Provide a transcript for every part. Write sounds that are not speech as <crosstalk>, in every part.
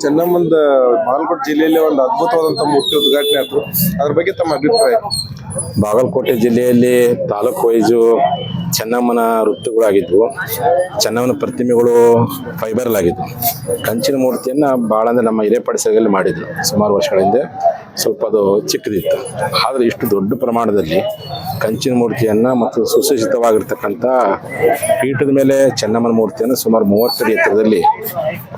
ಚೆನ್ನಮ್ಮಂದ ಬಾಗಲಕೋಟೆ ಜಿಲ್ಲೆಯಲ್ಲಿ ಒಂದು ಅದ್ಭುತವಾದಂತಹ ಮೂರ್ತಿ ಉದ್ಘಾಟನೆ ಆಯ್ತು. ಅದ್ರ ಬಗ್ಗೆ ತಮ್ಮ ಅಭಿಪ್ರಾಯ? ಬಾಗಲಕೋಟೆ ಜಿಲ್ಲೆಯಲ್ಲಿ ತಾಲೂಕು ವೈಸು ಚೆನ್ನಮ್ಮನ ವೃತ್ತಗಳಾಗಿದ್ವು ಚೆನ್ನಮ್ಮನ ಪ್ರತಿಮೆಗಳು ಫೈಬರ್ ಆಗಿದ್ವು. ಕಂಚಿನ ಮೂರ್ತಿಯನ್ನು ಭಾಳ ಅಂದರೆ ನಮ್ಮ ಹಿರೇಪಡಿಸಲ್ಲಿ ಮಾಡಿದ್ರು ಸುಮಾರು ವರ್ಷಗಳ ಹಿಂದೆ. ಸ್ವಲ್ಪ ಅದು ಚಿಕ್ಕದಿತ್ತು. ಆದರೆ ಇಷ್ಟು ದೊಡ್ಡ ಪ್ರಮಾಣದಲ್ಲಿ ಕಂಚಿನ ಮೂರ್ತಿಯನ್ನು ಮತ್ತು ಸುಸಜ್ಜಿತವಾಗಿರ್ತಕ್ಕಂಥ ಪೀಠದ ಮೇಲೆ ಚೆನ್ನಮ್ಮನ ಮೂರ್ತಿಯನ್ನು ಸುಮಾರು ಮೂವತ್ತಡಿ ಎತ್ತರದಲ್ಲಿ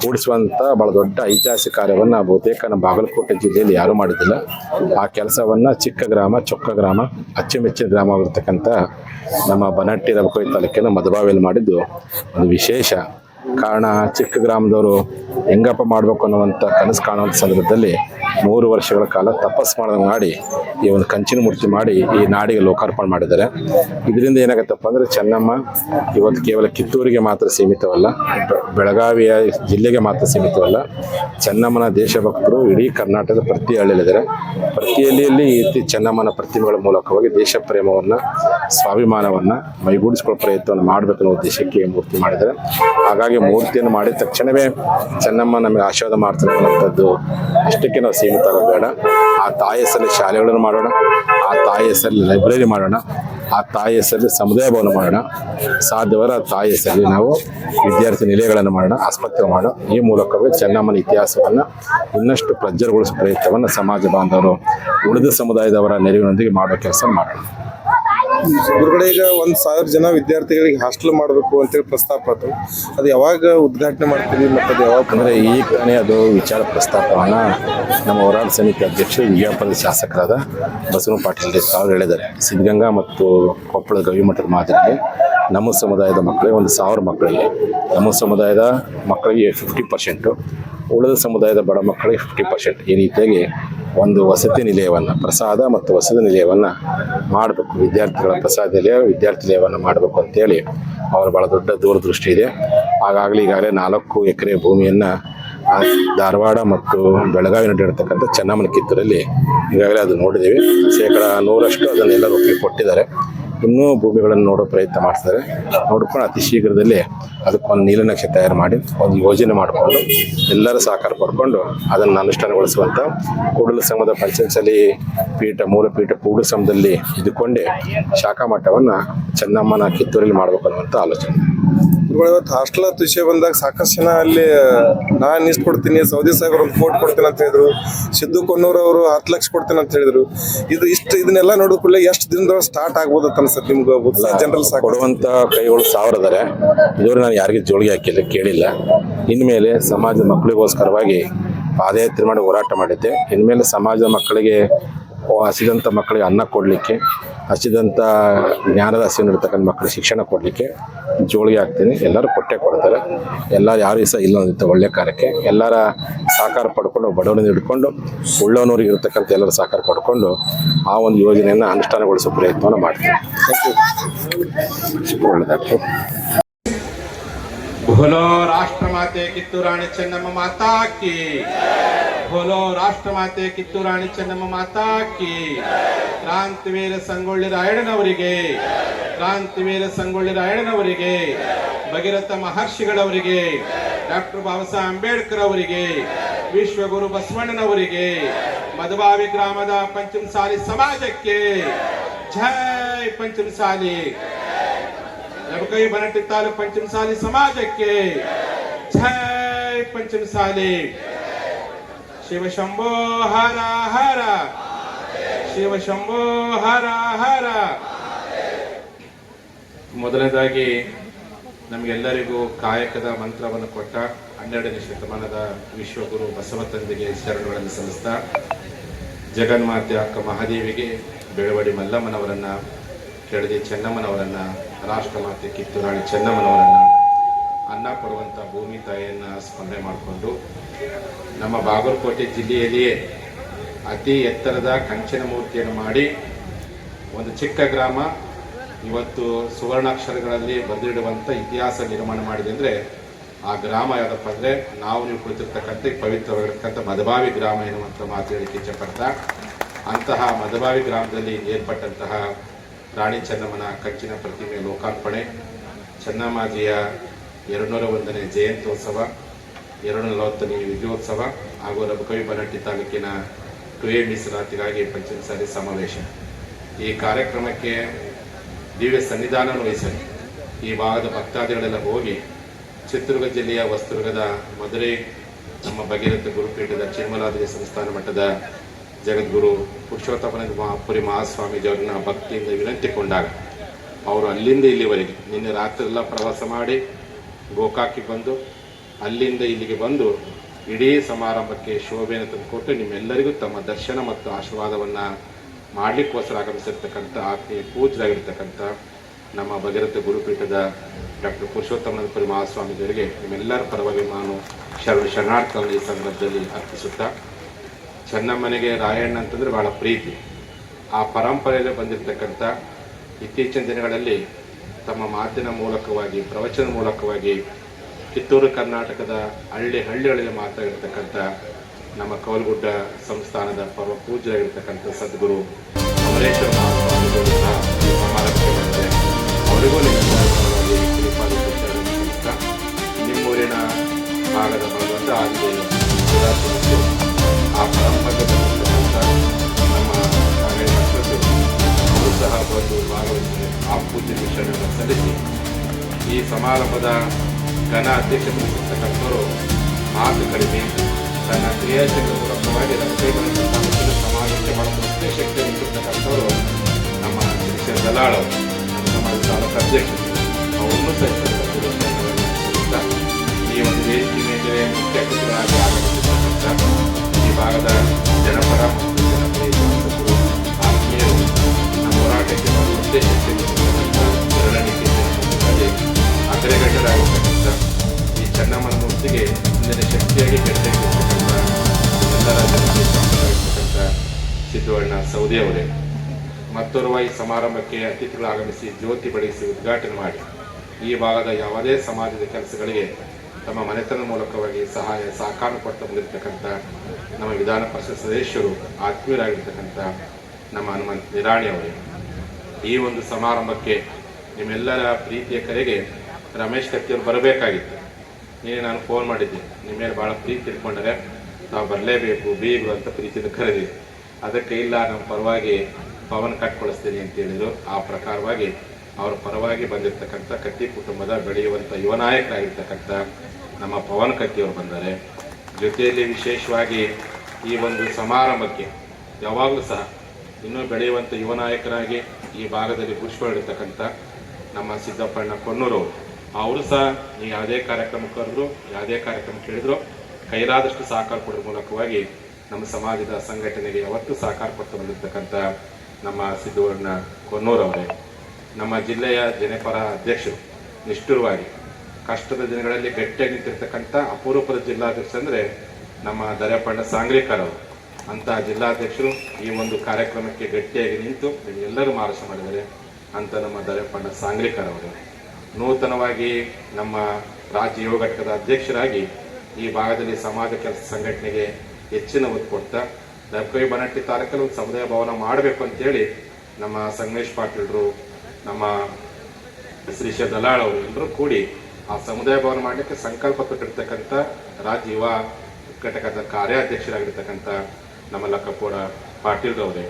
ಕೂಡಿಸುವಂಥ ಭಾಳ ದೊಡ್ಡ ಐತಿಹಾಸಿಕ ಕಾರ್ಯವನ್ನು ಬಹುತೇಕ ಬಾಗಲಕೋಟೆ ಜಿಲ್ಲೆಯಲ್ಲಿ ಯಾರೂ ಮಾಡಿದ್ದಿಲ್ಲ. ಆ ಕೆಲಸವನ್ನು ಚಿಕ್ಕ ಗ್ರಾಮ ಚೊಕ್ಕ ಗ್ರಾಮ, ಅಚ್ಚುಮೆಚ್ಚಿನ ಗ್ರಾಮವಾಗಿರ್ತಕ್ಕಂಥ ನಮ್ಮ ಬನಟ್ಟಿ ರಬಕೋಯಿ ತಾಲೂಕಿನ ಮಧುಬಾವಿಯಲ್ಲಿ ಮಾಡಿದ್ದು ಒಂದು ವಿಶೇಷ. ಕಾರಣ ಚಿಕ್ಕ ಗ್ರಾಮದವರು ಹೆಂಗಪ್ಪ ಮಾಡಬೇಕು ಅನ್ನುವಂಥ ಕನಸು ಕಾಣುವಂಥ ಸಂದರ್ಭದಲ್ಲಿ ಮೂರು ವರ್ಷಗಳ ಕಾಲ ತಪಸ್ ಮಾಡೋದನ್ನು ಮಾಡಿ, ಈ ಒಂದು ಕಂಚಿನ ಮೂರ್ತಿ ಮಾಡಿ ಈ ನಾಡಿಗೆ ಲೋಕಾರ್ಪಣೆ ಮಾಡಿದ್ದಾರೆ. ಇದರಿಂದ ಏನಾಗತ್ತಪ್ಪ ಅಂದರೆ ಚೆನ್ನಮ್ಮ ಇವತ್ತು ಕೇವಲ ಕಿತ್ತೂರಿಗೆ ಮಾತ್ರ ಸೀಮಿತವಲ್ಲ ಬೆಳಗಾವಿಯ ಜಿಲ್ಲೆಗೆ ಮಾತ್ರ ಸೀಮಿತವಲ್ಲ, ಚೆನ್ನಮ್ಮನ ದೇಶಭಕ್ತರು ಇಡೀ ಕರ್ನಾಟಕದ ಪ್ರತಿ ಹಳ್ಳಿಯಲ್ಲಿದ್ದಾರೆ. ಪ್ರತಿ ಹಳ್ಳಿಯಲ್ಲಿ ಈ ರೀತಿ ಚೆನ್ನಮ್ಮನ ಪ್ರತಿಮೆಗಳ ಮೂಲಕವಾಗಿ ದೇಶ ಪ್ರೇಮವನ್ನು, ಸ್ವಾಭಿಮಾನವನ್ನು ಮೈಗೂಡಿಸ್ಕೊಳ್ಳೋ ಪ್ರಯತ್ನವನ್ನು ಮಾಡಬೇಕನ್ನೋ ಉದ್ದೇಶಕ್ಕೆ ಮೂರ್ತಿ ಮಾಡಿದ್ದಾರೆ. ಹಾಗಾಗಿ ಮೂರ್ತಿಯನ್ನು ಮಾಡಿದ ತಕ್ಷಣವೇ ಚೆನ್ನಮ್ಮ ನಮಗೆ ಆಶೀರ್ವಾದ ಮಾಡ್ತಾರೆ ಅನ್ನೋಂಥದ್ದು ಅಷ್ಟಕ್ಕೆ ನಾವು ಬೇಡ ಆ ತಾಯಿ ಹೆಸರಲ್ಲಿ ಶಾಲೆಗಳನ್ನು ಮಾಡೋಣ. ಆ ತಾಯಿ ಹೆಸರಲ್ಲಿ ಲೈಬ್ರರಿ ಮಾಡೋಣ. ಆ ತಾಯಿ ಹೆಸರಲ್ಲಿ ಸಮುದಾಯ ಭವನ ಮಾಡೋಣ. ಸಾಧ್ಯವರ ತಾಯಿ ಹೆಸರಲ್ಲಿ ನಾವು ವಿದ್ಯಾರ್ಥಿ ನಿಲಯಗಳನ್ನು ಮಾಡೋಣ, ಆಸ್ಪತ್ರೆ ಮಾಡೋಣ. ಈ ಮೂಲಕವೇ ಚೆನ್ನಮ್ಮನ ಇತಿಹಾಸವನ್ನು ಇನ್ನಷ್ಟು ಪ್ರಜ್ವರಗೊಳಿಸುವ ಪ್ರಯತ್ನವನ್ನು ಸಮಾಜ ಬಾಂಧವರು ಉಳಿದ ಸಮುದಾಯದವರ ನೆರವಿನೊಂದಿಗೆ ಮಾಡೋ ಕೆಲಸ ಮಾಡೋಣ. ಗುರುಗಡೆ ಈಗ ಒಂದು ಸಾವಿರ ಜನ ವಿದ್ಯಾರ್ಥಿಗಳಿಗೆ ಹಾಸ್ಟೆಲ್ ಮಾಡಬೇಕು ಅಂತೇಳಿ ಪ್ರಸ್ತಾಪ ಆಯ್ತು. ಅದು ಯಾವಾಗ ಉದ್ಘಾಟನೆ ಮಾಡ್ತೀವಿ ಮತ್ತು ಅದು ಯಾವಾಗ? ಅಂದರೆ ಈಗ ತಾನೇ ಅದು ವಿಚಾರ ಪ್ರಸ್ತಾಪವನ್ನು ನಮ್ಮ ಹೋರಾಟ ಸಮಿತಿ ಅಧ್ಯಕ್ಷರು ವಿಜ್ಞಾಪನದ ಶಾಸಕರಾದ ಬಸವ ಪಾಟೀಲ್ ರೀ ಅವರು ಹೇಳಿದ್ದಾರೆ. ಸಿದ್ಧಗಂಗಾ ಮತ್ತು ಕೊಪ್ಪಳ ಗವಿಮಠದ ಮಾದರಿಗೆ ನಮ್ಮ ಸಮುದಾಯದ ಮಕ್ಕಳಿಗೆ, ಒಂದು ಸಾವಿರ ಮಕ್ಕಳಿಗೆ, ನಮ್ಮ ಸಮುದಾಯದ ಮಕ್ಕಳಿಗೆ ಫಿಫ್ಟಿ ಪರ್ಸೆಂಟು ಉಳಿದ ಸಮುದಾಯದ ಬಡ ಮಕ್ಕಳಿಗೆ ಫಿಫ್ಟಿ ಪರ್ಸೆಂಟ್ ಈ ರೀತಿಯಾಗಿ ಒಂದು ವಸತಿ ನಿಲಯವನ್ನು, ಪ್ರಸಾದ ಮತ್ತು ವಸತಿ ನಿಲಯವನ್ನು ಮಾಡಬೇಕು. ವಿದ್ಯಾರ್ಥಿಗಳ ಪ್ರಸಾದ ನಿಲಯ ವಿದ್ಯಾರ್ಥಿ ನಿಲಯವನ್ನು ಮಾಡಬೇಕು ಅಂತೇಳಿ ಅವರ ಭಾಳ ದೊಡ್ಡ ದೂರದೃಷ್ಟಿ ಇದೆ. ಹಾಗಾಗಲಿ ಈಗಾಗಲೇ ನಾಲ್ಕು ಎಕರೆ ಭೂಮಿಯನ್ನು ಧಾರವಾಡ ಮತ್ತು ಬೆಳಗಾವಿ ನಡಿರ್ತಕ್ಕಂಥ ಚೆನ್ನಮ್ಮನ ಕಿತ್ತೂರಲ್ಲಿ ಈಗಾಗಲೇ ಅದು ನೋಡಿದ್ದೀವಿ. ಶೇಕಡ ನೂರಷ್ಟು ಅದನ್ನೆಲ್ಲರೂ ಒಪ್ಪಿಗೆ ಕೊಟ್ಟಿದ್ದಾರೆ. ಇನ್ನೂ ಭೂಮಿಗಳನ್ನು ನೋಡೋ ಪ್ರಯತ್ನ ಮಾಡ್ತಾರೆ. ನೋಡ್ಕೊಂಡು ಅತಿ ಶೀಘ್ರದಲ್ಲಿ ಅದಕ್ಕೊಂದು ನೀಲನಕ್ಷೆ ತಯಾರು ಮಾಡಿ ಒಂದು ಯೋಜನೆ ಮಾಡಿಕೊಂಡು ಎಲ್ಲರ ಸಹಕಾರ ಪಡ್ಕೊಂಡು ಅದನ್ನು ಅನುಷ್ಠಾನಗೊಳಿಸುವಂಥ ಕೂಡಲ ಸಂಘದ ಪಂಚಂಚಲಿ ಪೀಠ, ಮೂಲ ಪೀಠ, ಕೂಡಲ ಸಂಘದಲ್ಲಿ ಇದ್ದುಕೊಂಡೇ ಶಾಖಾ ಮಠವನ್ನು ಚೆನ್ನಮ್ಮನ ಕಿತ್ತೂರಲ್ಲಿ ಮಾಡಬೇಕು ಅನ್ನುವಂಥ ಆಲೋಚನೆ. ಇವತ್ತು ಹಾಸ್ಟೆಲ್ ಹತ್ತು ವಿಷಯ ಬಂದಾಗ ಸಾಕಷ್ಟು ಜನ ಅಲ್ಲಿ ನಾನು ಇಷ್ಟು ಕೊಡ್ತೀನಿ ಸೌದಿ ಸಾಗರ್ ಒಂದು ಕೋಟ್ ಕೊಡ್ತೀನಿ ಅಂತ ಹೇಳಿದ್ರು. ಸಿದ್ದು ಕೊನ್ನೂರ್ ಅವರು ಹತ್ತು ಲಕ್ಷ ಕೊಡ್ತೀನಿ ಅಂತ ಹೇಳಿದ್ರು. ಇದು ಇಷ್ಟು ಇದನ್ನೆಲ್ಲ ನೋಡಿದ ಕೂಡಲೇ ಎಷ್ಟು ದಿನದೊಳಗೆ ಸ್ಟಾರ್ಟ್ ಆಗ್ಬೋದು ಅಂತ ಅನ್ಸುತ್ತೆ ನಿಮ್ಗೆ ಜನರಲ್ ಸಾಕು. ಕೊಡುವಂಥ ಕೈಗಳು ಸಾವಿರ ಇದಾರೆ ಇದುವರೆಗೆ ನಾನು ಯಾರಿಗೂ ಜೋಳಿಗೆ ಹಾಕಿಲ್ಲ ಕೇಳಿಲ್ಲ. ಇನ್ಮೇಲೆ ಸಮಾಜದ ಮಕ್ಕಳಿಗೋಸ್ಕರವಾಗಿ ಪಾದಯಾತ್ರೆ ಮಾಡಿ ಹೋರಾಟ ಮಾಡಿದ್ದೆ. ಇನ್ಮೇಲೆ ಸಮಾಜದ ಮಕ್ಕಳಿಗೆ ಹಸಿದಂಥ ಮಕ್ಕಳಿಗೆ ಅನ್ನ ಕೊಡಲಿಕ್ಕೆ ಹಚ್ಚಿದಂಥ ಜ್ಞಾನದ ಹಸಿವಿನರ್ತಕ್ಕಂಥ ಮಕ್ಕಳು ಶಿಕ್ಷಣ ಕೊಡಲಿಕ್ಕೆ ಜೋಳಿಗೆ ಆಗ್ತೀನಿ ಎಲ್ಲರೂ ಕೊಟ್ಟೆ ಕೊಡ್ತಾರೆ. ಎಲ್ಲ ಯಾರು ಸಹ ಇಲ್ಲ ಅಂತ ಒಳ್ಳೆ ಕಾರ್ಯಕ್ಕೆ. ಎಲ್ಲರ ಸಹಕಾರ ಪಡ್ಕೊಂಡು ಬಡವನ ಹಿಡ್ಕೊಂಡು ಉಳ್ಳವನವ್ರಿಗೆ ಇರತಕ್ಕಂಥ ಎಲ್ಲರ ಸಹಕಾರ ಪಡ್ಕೊಂಡು ಆ ಒಂದು ಯೋಜನೆಯನ್ನು ಅನುಷ್ಠಾನಗೊಳಿಸೋ ಪ್ರಯತ್ನವನ್ನು ಮಾಡ್ತೀನಿ. ಒಳ್ಳೆದಾಗ್ತದೆ ಭೂಲೋ ರಾಷ್ಟ್ರ ಮಾತೆ ಕಿತ್ತೂರಾಣಿ ಚೆನ್ನಮ್ಮ ಮಾತಾಕಿ. बोलो ರಾಷ್ಟ್ರ ಮಾತೆ ಕಿತ್ತೂರು ರಾಣಿ ಚೆನ್ನಮ್ಮ ಮಾತಾಕಿ. ಕ್ರಾಂತಿವೀರ ಸಂಗೊಳ್ಳಿ ರಾಯಣ್ಣನವರಿಗೆ, ಕ್ರಾಂತಿವೀರ ಸಂಗೊಳ್ಳಿ ರಾಯಣ್ಣನವರಿಗೆ, ಭಗೀರಥ ಮಹರ್ಷಿಗಳವರಿಗೆ, ಡಾಕ್ಟರ್ ಬಾಬಾ ಅಂಬೇಡ್ಕರ್ ಅವರಿಗೆ ವಿಶ್ವಗುರು ಬಸವಣ್ಣನವರಿಗೆ ಮದುಬಾವಿ ಗ್ರಾಮದ ಪಂಚಮಸಾಲಿ ಸಮಾಜಕ್ಕೆ ಜೈ ಪಂಚಮಸಾಲಿ. ನಬಕೈ ಬನಟ್ಟಿ ತಾಲೂಕು ಪಂಚಮಸಾಲಿ ಸಮಾಜಕ್ಕೆ ಜೈ ಪಂಚಮಸಾಲಿ. ಶಿವಶಂಭೋ ಹರ ಹರ. ಶಿವಶಂಭೋ ಹರ ಹರ. ಮೊದಲನೇದಾಗಿ ನಮಗೆಲ್ಲರಿಗೂ ಕಾಯಕದ ಮಂತ್ರವನ್ನು ಕೊಟ್ಟ ಹನ್ನೆರಡನೇ ಶತಮಾನದ ವಿಶ್ವಗುರು ಬಸವ ತಂದೆಗೆ ಶರಣಗಳನ್ನು ಸಲ್ಲಿಸ್ತಾ, ಜಗನ್ಮಾತೆ ಅಕ್ಕ ಮಹಾದೇವಿಗೆ ಬೆಳವಡಿ ಮಲ್ಲಮ್ಮನವರನ್ನ, ಕೆಳದಿ ಚೆನ್ನಮ್ಮನವರನ್ನ, ರಾಷ್ಟ್ರಮಾತೆ ಕಿತ್ತೂರಾಣಿ ಚೆನ್ನಮ್ಮನವರನ್ನ ಅನ್ನ ಕೊಡುವಂಥ ಭೂಮಿ ತಾಯಿಯನ್ನ ಸ್ಮರಣೆ ಮಾಡಿಕೊಂಡು ನಮ್ಮ ಬಾಗಲಕೋಟೆ ಜಿಲ್ಲೆಯಲ್ಲಿಯೇ ಅತಿ ಎತ್ತರದ ಕಂಚಿನ ಮೂರ್ತಿಯನ್ನು ಮಾಡಿ ಒಂದು ಚಿಕ್ಕ ಗ್ರಾಮ, ಇವತ್ತು ಸುವರ್ಣಾಕ್ಷರಗಳಲ್ಲಿ ಬರೆದಿಡುವಂಥ ಇತಿಹಾಸ ನಿರ್ಮಾಣ ಮಾಡಿದೆ ಅಂದರೆ ಆ ಗ್ರಾಮ ಯಾವುದಪ್ಪ ಅಂದರೆ ನಾವು ನೀವು ಕುಳಿತಿರ್ತಕ್ಕಂಥ ಪವಿತ್ರವಾಗಿರ್ತಕ್ಕಂಥ ಮದಬಾವಿ ಗ್ರಾಮ ಎನ್ನುವಂಥ ಮಾತು ಹೇಳಿಕೆ ಇಚ್ಛಪಡ್ತಾ ಅಂತಹ ಮದಬಾವಿ ಗ್ರಾಮದಲ್ಲಿ ಏರ್ಪಟ್ಟಂತಹ ರಾಣಿ ಚೆನ್ನಮ್ಮನ ಕಂಚಿನ ಪ್ರತಿಮೆ ಲೋಕಾರ್ಪಣೆ, ಚೆನ್ನಮ್ಮಾಜಿಯ ಎರಡುನೂರ ಒಂದನೇ ಜಯಂತ್ಯೋತ್ಸವ ಎರಡು ನಲವತ್ತನೇ ವಿಜಯೋತ್ಸವ ಹಾಗೂ ರಬಕವಿ ಬನಟ್ಟಿ ತಾಲೂಕಿನ ಕುವೆ ಮೀಸಲಾತಿಗಾಗಿ ಪಂಚಮ ಸಾರಿ ಸಮಾವೇಶ. ಈ ಕಾರ್ಯಕ್ರಮಕ್ಕೆ ದಿವ್ಯ ಸನ್ನಿಧಾನ ವಹಿಸಲಿ. ಈ ಭಾಗದ ಭಕ್ತಾದಿಗಳೆಲ್ಲ ಹೋಗಿ ಚಿತ್ರದುರ್ಗ ಜಿಲ್ಲೆಯ ವಸ್ತುರ್ಗದ ಮಧುರೈ, ನಮ್ಮ ಭಗೀರಥ ಗುರುಪೀಠದ ಚಿನ್ಮಲಾದ್ರಿ ಸಂಸ್ಥಾನ ಮಠದ ಜಗದ್ಗುರು ಪುರುಷೋತ್ತಮನ ಮಹಾಪುರಿ ಮಹಾಸ್ವಾಮೀಜಿಯವ್ರನ್ನ ಭಕ್ತಿಯಿಂದ ವಿನಂತಿಕೊಂಡಾಗ, ಅವರು ಅಲ್ಲಿಂದ ಇಲ್ಲಿವರೆಗೆ ನಿನ್ನೆ ರಾತ್ರಿ ಎಲ್ಲ ಪ್ರವಾಸ ಮಾಡಿ ಗೋಕಾಕಿಗೆ ಬಂದು, ಅಲ್ಲಿಂದ ಇಲ್ಲಿಗೆ ಬಂದು ಇಡೀ ಸಮಾರಂಭಕ್ಕೆ ಶೋಭೆಯನ್ನು ತಂದುಕೊಟ್ಟು ನಿಮ್ಮೆಲ್ಲರಿಗೂ ತಮ್ಮ ದರ್ಶನ ಮತ್ತು ಆಶೀರ್ವಾದವನ್ನು ಮಾಡಲಿಕ್ಕೋಸ್ಕರ ಆಗಮಿಸಿರ್ತಕ್ಕಂಥ ಆತ್ಮೀಯ ಪೂಜ್ರಾಗಿರ್ತಕ್ಕಂಥ ನಮ್ಮ ಭಗೀರಥ ಗುರುಪೀಠದ ಡಾಕ್ಟರ್ ಪುರುಷೋತ್ತಮನಪುರಿ ಮಹಾಸ್ವಾಮಿಗಳಿಗೆ ನಿಮ್ಮೆಲ್ಲರ ಪರವಾಗಿ ನಾನು ಶರಣ ಶರಣಾರ್ಥವನ್ನು ಈ ಸಂದರ್ಭದಲ್ಲಿ ಅರ್ಪಿಸುತ್ತಾ, ಚೆನ್ನಮ್ಮನಿಗೆ ರಾಯಣ್ಣ ಅಂತಂದ್ರೆ ಬಹಳ ಪ್ರೀತಿ. ಆ ಪರಂಪರೆಯಲ್ಲಿ ಬಂದಿರತಕ್ಕಂಥ ಇತ್ತೀಚಿನ ದಿನಗಳಲ್ಲಿ ತಮ್ಮ ಮಾತಿನ ಮೂಲಕವಾಗಿ, ಪ್ರವಚನ ಮೂಲಕವಾಗಿ ಕಿತ್ತೂರು ಕರ್ನಾಟಕದ ಹಳ್ಳಿ ಹಳ್ಳಿಗಳಲ್ಲಿ ಮಾತಾಡಿರ್ತಕ್ಕಂಥ ನಮ್ಮ ಕೌಲಗುಡ್ಡ ಸಂಸ್ಥಾನದ ಪರಮ ಪೂಜೆಯಾಗಿರ್ತಕ್ಕಂಥ ಸದ್ಗುರು ಅಮರೇಶ್ವರ ಅವರಿಗೂ ನಿಮ್ಮೂರಿನ ಭಾಗದ ಭಗವಂತ ಆಗಿದೆ ಆ ಪರಂಪರೆಯಲ್ಲಿರ್ತಕ್ಕಂಥ ಸಹ ಬಂದು ಭಾಗವಹಿಸಿ ಆ ಪೂಜೆ ವಿಷಯಗಳನ್ನು ಸಲ್ಲಿಸಿ ಈ ಸಮಾರಂಭದ ಘನ ಅಧ್ಯಕ್ಷತೆ ವಹಿಸಿರ್ತಕ್ಕಂಥವರು ಮಾತು ಕಡಿಮೆ, ತನ್ನ ಕ್ರಿಯಾಶೀಲ ಮೂಲಕವಾಗಿ ರಸ್ತೆಗಳನ್ನು ಬಹಳ ಮುಖ್ಯ ಶಕ್ತಿ ನಿಂತಿರ್ತಕ್ಕಂಥವರು ನಮ್ಮ ಶಿಕ್ಷಣ ದಲಾಳ ನಮ್ಮ ಸಮಾಜದ ತಾಲೂಕು ಅಧ್ಯಕ್ಷರು. ಅವರನ್ನು ಸಹಿತ ಈ ಒಂದು ವೇದಿಕೆ ಮೇಲೆ ಮುಖ್ಯ ಅತಿಥಿಗಳಾಗಿ ಆಗಮಿಸಿರ್ತಕ್ಕಂಥ ಈ ಭಾಗದ ಜನಪರ ಮತ್ತು ಜನಪ್ರಿಯ ಹೋರಾಟಕ್ಕೆ ಉದ್ದೇಶಕ್ಕೆ ಈ ಚೆನ್ನಮ್ಮನ ಮೂರ್ತಿಗೆ ಇಂದಿನ ಶಕ್ತಿಯಾಗಿ ಕೆಟ್ಟಿರ್ತಕ್ಕಂಥ ಎಲ್ಲರ ಜನತೆ ಶಾಸಕರಾಗಿರ್ತಕ್ಕಂಥ ಸಿದ್ದಣ್ಣ ಸೌದಿ ಅವರೇ ಮತ್ತೋರ್ವ ಈ ಸಮಾರಂಭಕ್ಕೆ ಅತಿಥಿಗಳು ಆಗಮಿಸಿ ಜ್ಯೋತಿ ಬೆಳಗಿಸಿ ಉದ್ಘಾಟನೆ ಮಾಡಿ ಈ ಭಾಗದ ಯಾವುದೇ ಸಮಾಜದ ಕೆಲಸಗಳಿಗೆ ತಮ್ಮ ಮನೆತನ ಮೂಲಕವಾಗಿ ಸಹಾಯ ಸಹಕಾರ ಕೊಡ್ತಾ ಬಂದಿರತಕ್ಕಂಥ ನಮ್ಮ ವಿಧಾನ ಪರಿಷತ್ ಸದಸ್ಯರು ಆತ್ಮೀಯರಾಗಿರ್ತಕ್ಕಂಥ ನಮ್ಮ ಹನುಮಂತ್ ನಿರಾಣಿ ಅವರೇ. ಈ ಒಂದು ಸಮಾರಂಭಕ್ಕೆ ನಿಮ್ಮೆಲ್ಲರ ಪ್ರೀತಿಯ ಕರೆಗೆ ರಮೇಶ್ ಕತ್ತಿಯವರು ಬರಬೇಕಾಗಿತ್ತು. ನೀನೇ ನಾನು ಫೋನ್ ಮಾಡಿದ್ದೆ ನಿಮ್ಮ ಮೇಲೆ ಭಾಳ ಪ್ರೀತಿ ಇಟ್ಕೊಂಡರೆ ನಾವು ಬರಲೇಬೇಕು, ಬೀಗರು ಅಂತ ಪ್ರೀತಿಯಿಂದ ಕರೆದಿ ಅದಕ್ಕೆ ಇಲ್ಲ, ನಮ್ಮ ಪರವಾಗಿ ಪವನ್ ಕಟ್ಕೊಳಿಸ್ತೀನಿ ಅಂತ ಹೇಳಿದರು. ಆ ಪ್ರಕಾರವಾಗಿ ಅವರ ಪರವಾಗಿ ಬಂದಿರತಕ್ಕಂಥ ಕತ್ತಿ ಕುಟುಂಬದ ಬೆಳೆಯುವಂಥ ಯುವ ನಾಯಕರಾಗಿರ್ತಕ್ಕಂಥ ನಮ್ಮ ಪವನ್ ಕತ್ತಿಯವರು ಬಂದರೆ, ಜೊತೆಯಲ್ಲಿ ವಿಶೇಷವಾಗಿ ಈ ಒಂದು ಸಮಾರಂಭಕ್ಕೆ ಯಾವಾಗಲೂ ಸಹ ಇನ್ನೂ ಬೆಳೆಯುವಂಥ ಯುವ ನಾಯಕರಾಗಿ ಈ ಭಾಗದಲ್ಲಿ ಪುಷ್ಪಗಳಿರ್ತಕ್ಕಂಥ ನಮ್ಮ ಸಿದ್ದಪ್ಪಣ್ಣ ಕೊನ್ನೂರು ಅವರು. ಸಹ ಈ ಯಾವುದೇ ಕಾರ್ಯಕ್ರಮ ಕರೆದ್ರು ಯಾವುದೇ ಕಾರ್ಯಕ್ರಮ ಕೇಳಿದ್ರು ಕೈಲಾದಷ್ಟು ಸಹಕಾರ ಕೊಡೋ ಮೂಲಕವಾಗಿ ನಮ್ಮ ಸಮಾಜದ ಸಂಘಟನೆಗೆ ಯಾವತ್ತೂ ಸಹಕಾರ ಕೊಟ್ಟು ಬಂದಿರತಕ್ಕಂಥ ನಮ್ಮ ಕೊನ್ನೂರು ಕೊನ್ನೂರವರೇ ನಮ್ಮ ಜಿಲ್ಲೆಯ ಜನಪರ ಅಧ್ಯಕ್ಷರು, ನಿಷ್ಠುರವಾಗಿ ಕಷ್ಟದ ದಿನಗಳಲ್ಲಿ ಗಟ್ಟಿಯಾಗಿ ನಿಂತಿರ್ತಕ್ಕಂಥ ಅಪರೂಪದ ಜಿಲ್ಲಾಧ್ಯಕ್ಷ ಅಂದರೆ ನಮ್ಮ ದರ್ಯಪಣ್ಣ ಸಾಂಗ್ಲಿಕರ್ ಅವರು. ಅಂತಹ ಜಿಲ್ಲಾಧ್ಯಕ್ಷರು ಈ ಒಂದು ಕಾರ್ಯಕ್ರಮಕ್ಕೆ ಗಟ್ಟಿಯಾಗಿ ನಿಂತು ಎಲ್ಲರೂ ಮಾರಾಟ ಮಾಡಿದರೆ ಅಂತ ನಮ್ಮ ದರೆಪ್ಪಣ್ಣ ಸಾಂಗ್ಲಿಕರ್ ಅವರು. ನೂತನವಾಗಿ ನಮ್ಮ ರಾಜ್ಯ ಯೋಗ ಘಟಕದ ಅಧ್ಯಕ್ಷರಾಗಿ ಈ ಭಾಗದಲ್ಲಿ ಸಮಾಜ ಕೆಲಸ ಸಂಘಟನೆಗೆ ಹೆಚ್ಚಿನ ಒತ್ತು ಕೊಡ್ತಾ ದರ್ಕವಿ ಬನಟ್ಟಿ ತಾಲೂಕಲ್ಲಿ ಒಂದು ಸಮುದಾಯ ಭವನ ಮಾಡಬೇಕು ಅಂತೇಳಿ ನಮ್ಮ ಸಂಗಮೇಶ್ ಪಾಟೀಲ್ರು ನಮ್ಮ ಶ್ರೀಶ ದಲಾಳ್ ಅವರು ಎಲ್ಲರೂ ಕೂಡಿ ಆ ಸಮುದಾಯ ಭವನ ಮಾಡಲಿಕ್ಕೆ ಸಂಕಲ್ಪ ಕೊಟ್ಟಿರ್ತಕ್ಕಂಥ ರಾಜ್ಯ ಯುವ ಘಟಕದ ಕಾರ್ಯಾಧ್ಯಕ್ಷರಾಗಿರ್ತಕ್ಕಂಥ ನಮ್ಮ ಪಾಟೀಲ್ ಪಾಟೀಲ್ರವರೇ,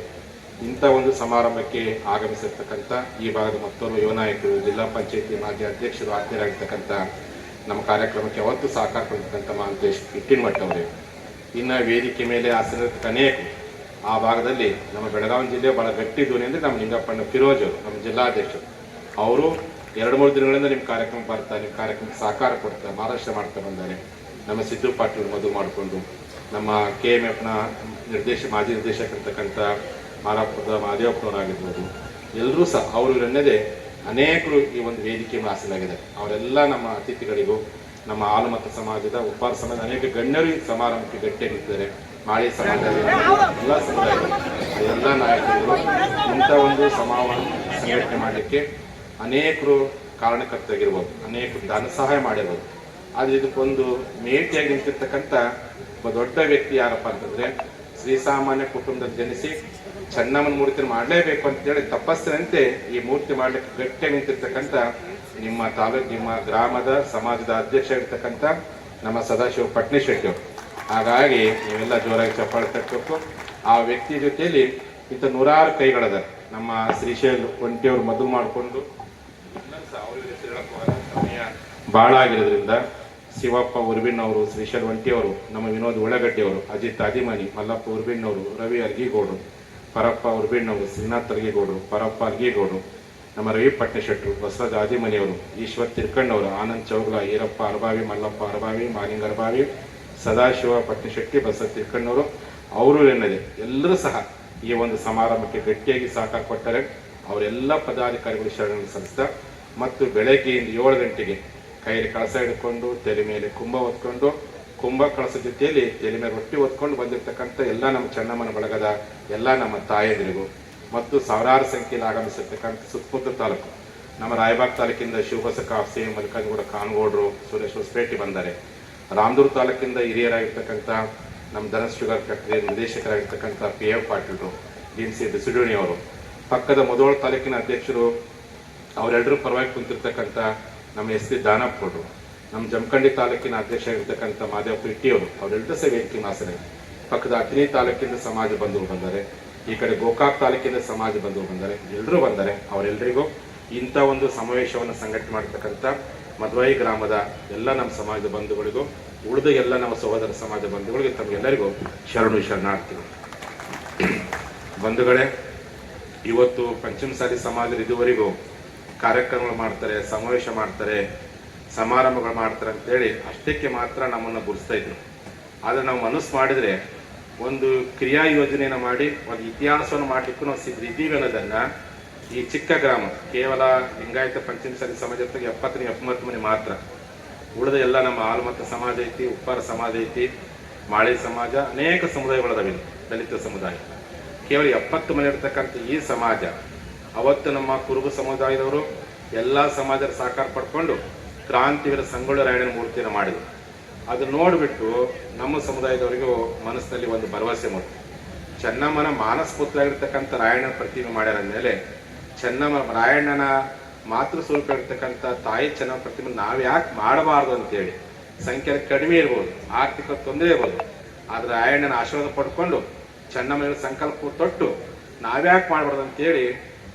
ಇಂಥ ಒಂದು ಸಮಾರಂಭಕ್ಕೆ ಆಗಮಿಸಿರ್ತಕ್ಕಂಥ ಈ ಭಾಗದ ಮತ್ತೋರ್ವ ಯುವ ನಾಯಕರು, ಜಿಲ್ಲಾ ಪಂಚಾಯತಿ ಮಾಜಿ ಅಧ್ಯಕ್ಷರು ಆಜ್ಞರಾಗಿರ್ತಕ್ಕಂಥ ನಮ್ಮ ಕಾರ್ಯಕ್ರಮಕ್ಕೆ ಅವತ್ತು ಸಹಕಾರ ಕೊಡ್ತಕ್ಕಂಥ ಮಹಾಂತೇಶ್ ಇಟ್ಟಿನಮಠ ಅವರೇ. ಇನ್ನು ವೇದಿಕೆ ಮೇಲೆ ಆಸನಿರ್ತಕ್ಕ ಅನೇಕ ಆ ಭಾಗದಲ್ಲಿ ನಮ್ಮ ಬೆಳಗಾವಿ ಜಿಲ್ಲೆ ಬಹಳ ಗಟ್ಟಿ ಧ್ವನಿ ಅಂದರೆ ನಮ್ಮ ಲಿಂಗಪ್ಪಣ್ಣ ಫಿರೋಜ್ ಅವರು, ನಮ್ಮ ಜಿಲ್ಲಾಧ್ಯಕ್ಷರು. ಅವರು ಎರಡು ಮೂರು ದಿನಗಳಿಂದ ನಿಮ್ಮ ಕಾರ್ಯಕ್ರಮ ಬರ್ತಾ, ನಿಮ್ಮ ಕಾರ್ಯಕ್ರಮಕ್ಕೆ ಸಹಕಾರ ಕೊಡ್ತಾ ಮಹಾರಾಷ್ಟ್ರ ಮಾಡ್ತಾ ಬಂದಾರೆ. ನಮ್ಮ ಸಿದ್ದು ಪಾಟೀಲ್ ಮದುವೆ ಮಾಡಿಕೊಂಡು. ನಮ್ಮ ಕೆ ಎಂ ಎಫ್ನ ನಿರ್ದೇಶ, ಮಾಜಿ ನಿರ್ದೇಶಕ ಇರ್ತಕ್ಕಂಥ ಮಾರಾಪುರದ ಮಹದೇವಪ್ಪನವರಾಗಿರ್ಬೋದು ಎಲ್ಲರೂ ಸಹ, ಅವರು ಇವರನ್ನದೇ ಅನೇಕರು ಈ ಒಂದು ವೇದಿಕೆ ಹಾಸಲಾಗಿದೆ ಅವರೆಲ್ಲ ನಮ್ಮ ಅತಿಥಿಗಳಿಗೂ, ನಮ್ಮ ಆಲಮತ ಸಮಾಜದ ಉಪಾರ ಸಮಾಜದ ಅನೇಕ ಗಣ್ಯರು ಸಮಾರಂಭಕ್ಕೆ ಗಟ್ಟಿಯಾಗಿದ್ದಾರೆ ಮಾಳಿ ಸಮಾಜದ ಎಲ್ಲ ಸಮುದಾಯಗಳು, ಎಲ್ಲ ನಾಯಕರು ಇಂಥ ಒಂದು ಸಮಾವ ಸಂಘಟನೆ ಮಾಡಲಿಕ್ಕೆ ಅನೇಕರು ಕಾರಣಕರ್ತಾಗಿರ್ಬೋದು ಅನೇಕರು ಧನ ಸಹಾಯ ಮಾಡಿರ್ಬೋದು. ಆದರೆ ಇದಕ್ಕೊಂದು ಮೇಟಿಯಾಗಿ ನಿಂತಿರ್ತಕ್ಕಂಥ ಒಬ್ಬ ದೊಡ್ಡ ವ್ಯಕ್ತಿ ಯಾರಪ್ಪ ಅಂತಂದ್ರೆ ಶ್ರೀಸಾಮಾನ್ಯ ಕುಟುಂಬದಲ್ಲಿ ಜನಿಸಿ ಚೆನ್ನಮ್ಮನ ಮೂರ್ತಿ ಮಾಡಲೇಬೇಕು ಅಂತೇಳಿ ತಪಸ್ಸಿನಂತೆ ಈ ಮೂರ್ತಿ ಮಾಡ್ಲಿಕ್ಕೆ ಗಟ್ಟಿಯಾಗಿ ನಿಂತಿರ್ತಕ್ಕಂಥ ನಿಮ್ಮ ತಾಲೂಕು, ನಿಮ್ಮ ಗ್ರಾಮದ ಸಮಾಜದ ಅಧ್ಯಕ್ಷ ಇರ್ತಕ್ಕಂಥ ನಮ್ಮ ಸದಾಶಿವ ಪಟ್ನಿ ಶೆಟ್ಟಿ ಹಾಗಾಗಿ ನೀವೆಲ್ಲ ಜೋರಾಗಿ ಚಪ್ಪಾಳೆ ತಟ್ಟಬೇಕು ಆ ವ್ಯಕ್ತಿ ಜೊತೆಯಲ್ಲಿ ಇಂಥ ನೂರಾರು ಕೈಗಳದ ನಮ್ಮ ಶ್ರೀಶೈಲ್ ಒಂಟಿಯವರು ಮದುವೆ ಮಾಡಿಕೊಂಡು ಸಮಯ ಭಾಳ ಆಗಿರೋದ್ರಿಂದ ಶಿವಪ್ಪ ಉರ್ಬಿಣ್ಣವರು ಶ್ರೀ ಒಂಟಿಯವರು, ನಮ್ಮ ವಿನೋದ್ ಉಳ್ಳಗಡ್ಡಿಯವರು, ಅಜಿತ್ ಅದಿಮನಿ ಮಲ್ಲಪ್ಪ ಉರ್ಬಿಣ್ಣವರು, ರವಿ ಅರ್ಗಿಗೌಡರು ಪರಪ್ಪ ಉರ್ಬಿಣ್ಣವರು, ಶ್ರೀನಾಥ್ ಅರ್ಗಿಗೌಡರು ಪರಪ್ಪ ಅರ್ಗಿಗೌಡರು ನಮ್ಮ ರವಿ ಪಟ್ಟಣಶೆಟ್ಟರು ಬಸವರಾಜ ಆದಿಮನಿಯವರು, ಈಶ್ವರ್ ತಿರ್ಕಣ್ಣವರು, ಆನಂದ್ ಚೌಗ್ಲ, ಈರಪ್ಪ ಅರಬಾವಿ, ಮಲ್ಲಪ್ಪ ಅರಬಾವಿ, ಮಾಲಿಂಗ ಅರಬಾವಿ, ಸದಾಶಿವ ಪಟ್ಟಶೆಟ್ಟಿ ಬಸವ ತಿರ್ಕಣ್ಣವರು, ಅವರು ಎನ್ನದೆ, ಎಲ್ಲರೂ ಸಹ ಈ ಒಂದು ಸಮಾರಂಭಕ್ಕೆ ಗಟ್ಟಿಯಾಗಿ ಸಹಕಾರ ಕೊಟ್ಟರೆ ಅವರೆಲ್ಲ ಪದಾಧಿಕಾರಿಗಳು ಶರಣ ಸಂಸ್ಥೆ ಮತ್ತು ಬೆಳಗ್ಗೆಯಿಂದ ಏಳು ಗಂಟೆಗೆ ಕೈಯಲ್ಲಿ ಕಳಸ ಹಿಡ್ಕೊಂಡು, ತಲೆ ಮೇಲೆ ಕುಂಭ ಹೊತ್ಕೊಂಡು, ಕುಂಭ ಕಳಸ ಜೊತೆಯಲ್ಲಿ ತಲೆ ಮೇಲೆ ರೊಟ್ಟಿ ಹೊತ್ಕೊಂಡು ಬಂದಿರತಕ್ಕಂಥ ಎಲ್ಲ ನಮ್ಮ ಚೆನ್ನಮ್ಮನ ಬಳಗದ ಎಲ್ಲ ನಮ್ಮ ತಾಯಂದಿರಿಗೂ ಮತ್ತು ಸಾವಿರಾರು ಸಂಖ್ಯೆಯಲ್ಲಿ ಆಗಮಿಸಿರ್ತಕ್ಕಂಥ ಸುತ್ತಮುತ್ತ ತಾಲೂಕು. ನಮ್ಮ ರಾಯಬಾಗ್ ತಾಲೂಕಿಂದ ಶಿವಹೊಸ ಕಾಫಿ ಮಲ್ಲಿಕಾರ್ಜುನಗೌಡ, ಕಾನಗೌಡರು, ಸುರೇಶ್ ಹೊಸಪೇಟೆ ಬಂದರೆ. ರಾಮದೂರು ತಾಲೂಕಿಂದ ಹಿರಿಯರಾಗಿರ್ತಕ್ಕಂಥ ನಮ್ಮ ಧನಸ್ ಶುಗರ್ ಫ್ಯಾಕ್ಟರಿ ನಿರ್ದೇಶಕರಾಗಿರ್ತಕ್ಕಂಥ ಪಿ ಎಫ್ ಪಾಟೀಲ್ರು ಡಿನ್ ಸಿ ಬಿಸುಡೂಣಿ ಅವರು ಪಕ್ಕದ ಮೊದೋಳ್ ತಾಲೂಕಿನ ಅಧ್ಯಕ್ಷರು, ಅವರೆಲ್ಲರೂ ಪರವಾಗಿ ಕುಂತಿರ್ತಕ್ಕಂಥ ನಮ್ಮ ಎಸ್ ಪಿ ದಾನಪ್ಪರು ನಮ್ಮ ಜಮಖಂಡಿ ತಾಲೂಕಿನ ಅಧ್ಯಕ್ಷ ಇರತಕ್ಕಂಥ ಮಾದೇವಪ್ಪ ಪಿಟ್ಟಿಯವರು ಅವರೆಲ್ಲರೂ ವೇದಿಕೆ ಮಾಸರೆ ಪಕ್ಕದ ಅತಿನಿ ತಾಲೂಕಿನ ಸಮಾಜ ಬಂಧುಗಳು ಬಂದರೆ, ಈ ಕಡೆ ಗೋಕಾಕ್ ತಾಲೂಕಿನ ಸಮಾಜ ಬಂಧುಗಳು ಬಂದರೆ ಎಲ್ಲರೂ ಬಂದರೆ ಅವರೆಲ್ಲರಿಗೂ ಇಂಥ ಒಂದು ಸಮಾವೇಶವನ್ನು ಸಂಘಟನೆ ಮಾಡತಕ್ಕಂಥ ಮಧ್ವಾಯಿ ಗ್ರಾಮದ ಎಲ್ಲ ನಮ್ಮ ಸಮಾಜದ ಬಂಧುಗಳಿಗೂ, ಉಳಿದ ಎಲ್ಲ ನಮ್ಮ ಸಹೋದರ ಸಮಾಜ ಬಂಧುಗಳಿಗೆ, ತಮಗೆಲ್ಲರಿಗೂ ಶರಣು ಶರಣಾರ್ಥಿಗಳು. ಬಂಧುಗಳೇ, ಇವತ್ತು ಪಂಚಮಸಾಲಿ ಸಮಾಜದ ಇದುವರೆಗೂ ಕಾರ್ಯಕ್ರಮಗಳು ಮಾಡ್ತಾರೆ ಸಮಾವೇಶ ಮಾಡ್ತಾರೆ ಸಮಾರಂಭಗಳು ಮಾಡ್ತಾರೆ ಅಂತೇಳಿ ಅಷ್ಟಕ್ಕೆ ಮಾತ್ರ ನಮ್ಮನ್ನು ಗುರುಸ್ತಾ ಇದ್ರು. ಆದರೆ ನಾವು ಮನಸ್ಸು ಮಾಡಿದರೆ ಒಂದು ಕ್ರಿಯಾ ಯೋಜನೆಯನ್ನು ಮಾಡಿ ಒಂದು ಇತಿಹಾಸವನ್ನು ಮಾಡಲಿಕ್ಕೂ ನಾವು ಸಿದ್ಧಿದ್ದೀವಿ ಅನ್ನೋದನ್ನು ಈ ಚಿಕ್ಕ ಗ್ರಾಮ ಕೇವಲ ಲಿಂಗಾಯತ ಪಂಚಮಸಾಲಿ ಸಮಾಜ ಎಪ್ಪತ್ತನೇ ಎಪ್ಪತ್ತು ಮನೆ ಮಾತ್ರ. ಉಳಿದ ಎಲ್ಲ ನಮ್ಮ ಆಲಮತ್ತ ಸಮಾಜ ಐತಿ ಉಪ್ಪಾರ ಸಮಾಜ ಐತಿ ಮಾಳಿ ಸಮಾಜ ಅನೇಕ ಸಮುದಾಯಗಳದಾವೆ ಇಲ್ಲಿ, ದಲಿತ ಸಮುದಾಯ. ಕೇವಲ ಎಪ್ಪತ್ತು ಮನೆ ಇರ್ತಕ್ಕಂಥ ಈ ಸಮಾಜ ಅವತ್ತು ನಮ್ಮ ಕುರುಬು ಸಮುದಾಯದವರು ಎಲ್ಲ ಸಮಾಜದ ಸಹಕಾರ ಪಡ್ಕೊಂಡು ಕ್ರಾಂತಿವೀರ ಸಂಗೊಳ್ಳಿ ರಾಯಣ್ಣನ ಮೂರ್ತಿಯನ್ನು ಮಾಡಿದರು. ಅದು ನೋಡಿಬಿಟ್ಟು ನಮ್ಮ ಸಮುದಾಯದವರಿಗೂ ಮನಸ್ಸಿನಲ್ಲಿ ಒಂದು ಭರವಸೆ ಮೂಡಿತು. ಚೆನ್ನಮ್ಮನ ಮಾನಸ ಪುತ್ರರಾಗಿರ್ತಕ್ಕಂಥ ರಾಯಣ್ಣನ ಪ್ರತಿಮೆ ಮಾಡ್ಯಾರ ಮೇಲೆ ಚೆನ್ನಮ್ಮ ರಾಯಣ್ಣನ ಮಾತೃ ಸ್ವರೂಪ ಇರ್ತಕ್ಕಂಥ ತಾಯಿ ಚೆನ್ನಮ್ಮ ಪ್ರತಿಮೆ ನಾವು ಯಾಕೆ ಮಾಡಬಾರ್ದು ಅಂತೇಳಿ. ಸಂಖ್ಯೆ ಕಡಿಮೆ ಇರ್ಬೋದು, ಆರ್ಥಿಕ ತೊಂದರೆ ಇರ್ಬೋದು. ಆದರೆ ರಾಯಣ್ಣನ ಆಶೀರ್ವಾದ ಪಡ್ಕೊಂಡು ಚೆನ್ನಮ್ಮನ ಸಂಕಲ್ಪ ತೊಟ್ಟು ನಾವ್ಯಾಕೆ ಮಾಡಬಾರ್ದು ಅಂತೇಳಿ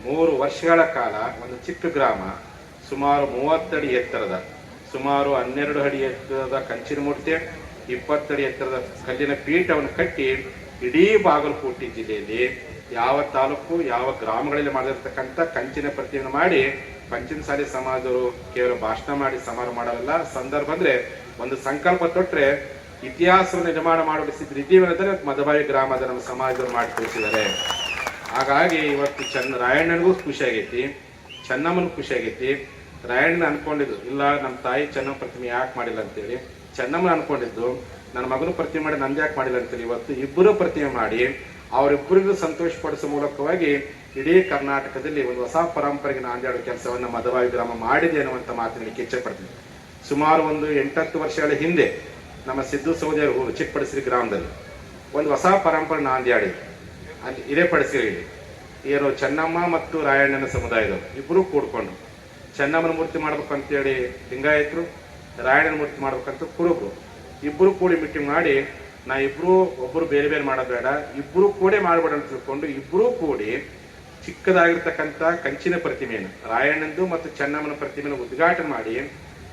ಮೂರು ವರ್ಷಗಳ ಕಾಲ ಒಂದು ಚಿಕ್ಕ ಗ್ರಾಮ, ಸುಮಾರು ಮೂವತ್ತಡಿ ಎತ್ತರದ, ಸುಮಾರು ಹನ್ನೆರಡು ಅಡಿ ಎತ್ತರದ ಕಂಚಿನ ಮೂರ್ತಿ, ಇಪ್ಪತ್ತಡಿ ಎತ್ತರದ ಕಲ್ಲಿನ ಪೀಠವನ್ನು ಕಟ್ಟಿ ಇಡೀ ಬಾಗಲಕೋಟೆ ಜಿಲ್ಲೆಯಲ್ಲಿ ಯಾವ ತಾಲೂಕು, ಯಾವ ಗ್ರಾಮಗಳಲ್ಲಿ ಮಾಡಿರ್ತಕ್ಕಂಥ ಕಂಚಿನ ಪ್ರತಿಮೆಯನ್ನು ಮಾಡಿ ಪಂಚಿನ ಸಾಲಿ ಸಮಾಜರು ಕೇವಲ ಭಾಷಣ ಮಾಡಿ ಸಮಾರಂಭ ಮಾಡಲ್ಲ ಸಂದರ್ಭ ಅಂದ್ರೆ ಒಂದು ಸಂಕಲ್ಪ ತೊಟ್ಟರೆ ಇತಿಹಾಸವನ್ನು ನಿರ್ಮಾಣ ಮಾಡಬೇಕಿದ್ರೆ ಇದೀವಿ ಅನ್ನೋದ್ರೆ ಮದಬಾಯಿ ಗ್ರಾಮದ ನಮ್ಮ ಸಮಾಜದವರು ಮಾಡಿ ಹಾಗಾಗಿ ಇವತ್ತು ಚನ್ನ ರಾಯಣ್ಣನಿಗೂ ಖುಷಿಯಾಗೈತಿ ಆಗೈತಿ ಚೆನ್ನಮ್ಮನ ಖುಷಿ ಆಗೈತಿ. ರಾಯಣ್ಣನ ಅನ್ಕೊಂಡಿದ್ದು, ಇಲ್ಲ ನಮ್ಮ ತಾಯಿ ಚೆನ್ನಮ್ಮ ಪ್ರತಿಮೆ ಯಾಕೆ ಮಾಡಿಲ್ಲ ಅಂತೇಳಿ. ಚೆನ್ನಮ್ಮನ ಅನ್ಕೊಂಡಿದ್ದು, ನನ್ನ ಮಗನ ಪ್ರತಿಮೆ ಮಾಡಿ ನಂದು ಯಾಕೆ ಮಾಡಿಲ್ಲ ಅಂತೇಳಿ. ಇವತ್ತು ಇಬ್ಬರು ಪ್ರತಿಮೆ ಮಾಡಿ, ಅವರಿಬ್ಬರಿಗೂ ಸಂತೋಷ ಪಡಿಸುವ ಮೂಲಕವಾಗಿ ಇಡೀ ಕರ್ನಾಟಕದಲ್ಲಿ ಒಂದು ಹೊಸ ಪರಂಪರೆಗೆ ನಾಂದಿ ಕೆಲಸವನ್ನು ಮದವಾಯಿ ಗ್ರಾಮ ಮಾಡಿದೆ ಅನ್ನುವಂಥ ಮಾತಿನಲ್ಲಿ ಇಚ್ಛೆ ಪಡ್ತೀನಿ ಸುಮಾರು ಒಂದು ಎಂಟತ್ತು ವರ್ಷಗಳ ಹಿಂದೆ ನಮ್ಮ ಸಿದ್ದು ಸೌದೆಯವರು ಚಿಕ್ಕಪಡಿಸಿರಿ ಗ್ರಾಮದಲ್ಲಿ ಒಂದು ಹೊಸ ಪರಂಪರೆ ನಾಂದಿ ಆಡಿದ್ರು ಅಲ್ಲಿ ಇದೇ ಪಡಿಸಿರಿ ಏನು ಚೆನ್ನಮ್ಮ ಮತ್ತು ರಾಯಣ್ಣನ ಸಮುದಾಯದವರು ಇಬ್ಬರು ಕೂಡ್ಕೊಂಡು ಚೆನ್ನಮ್ಮನ ಮೂರ್ತಿ ಮಾಡ್ಬೇಕು ಅಂತೇಳಿ ಲಿಂಗಾಯತರು, ರಾಯಣ್ಣನ ಮೂರ್ತಿ ಮಾಡ್ಬೇಕಂತ ಕುರುಬರು. ಇಬ್ಬರು ಕೂಡಿ ಮೀಟಿಂಗ್ ಮಾಡಿ, ನಾ ಇಬ್ಬರು ಒಬ್ಬರು ಬೇರೆ ಬೇರೆ ಮಾಡೋದು ಬೇಡ ಇಬ್ಬರು ಕೂಡೇ ಮಾಡಬೇಡ ಅಂತ ತಿಳ್ಕೊಂಡು ಇಬ್ಬರು ಕೂಡಿ ಚಿಕ್ಕದಾಗಿರ್ತಕ್ಕಂಥ ಕಂಚಿನ ಪ್ರತಿಮೆಯನ್ನು, ರಾಯಣ್ಣಂದು ಮತ್ತು ಚೆನ್ನಮ್ಮನ ಪ್ರತಿಮೆಯನ್ನು ಉದ್ಘಾಟನೆ ಮಾಡಿ,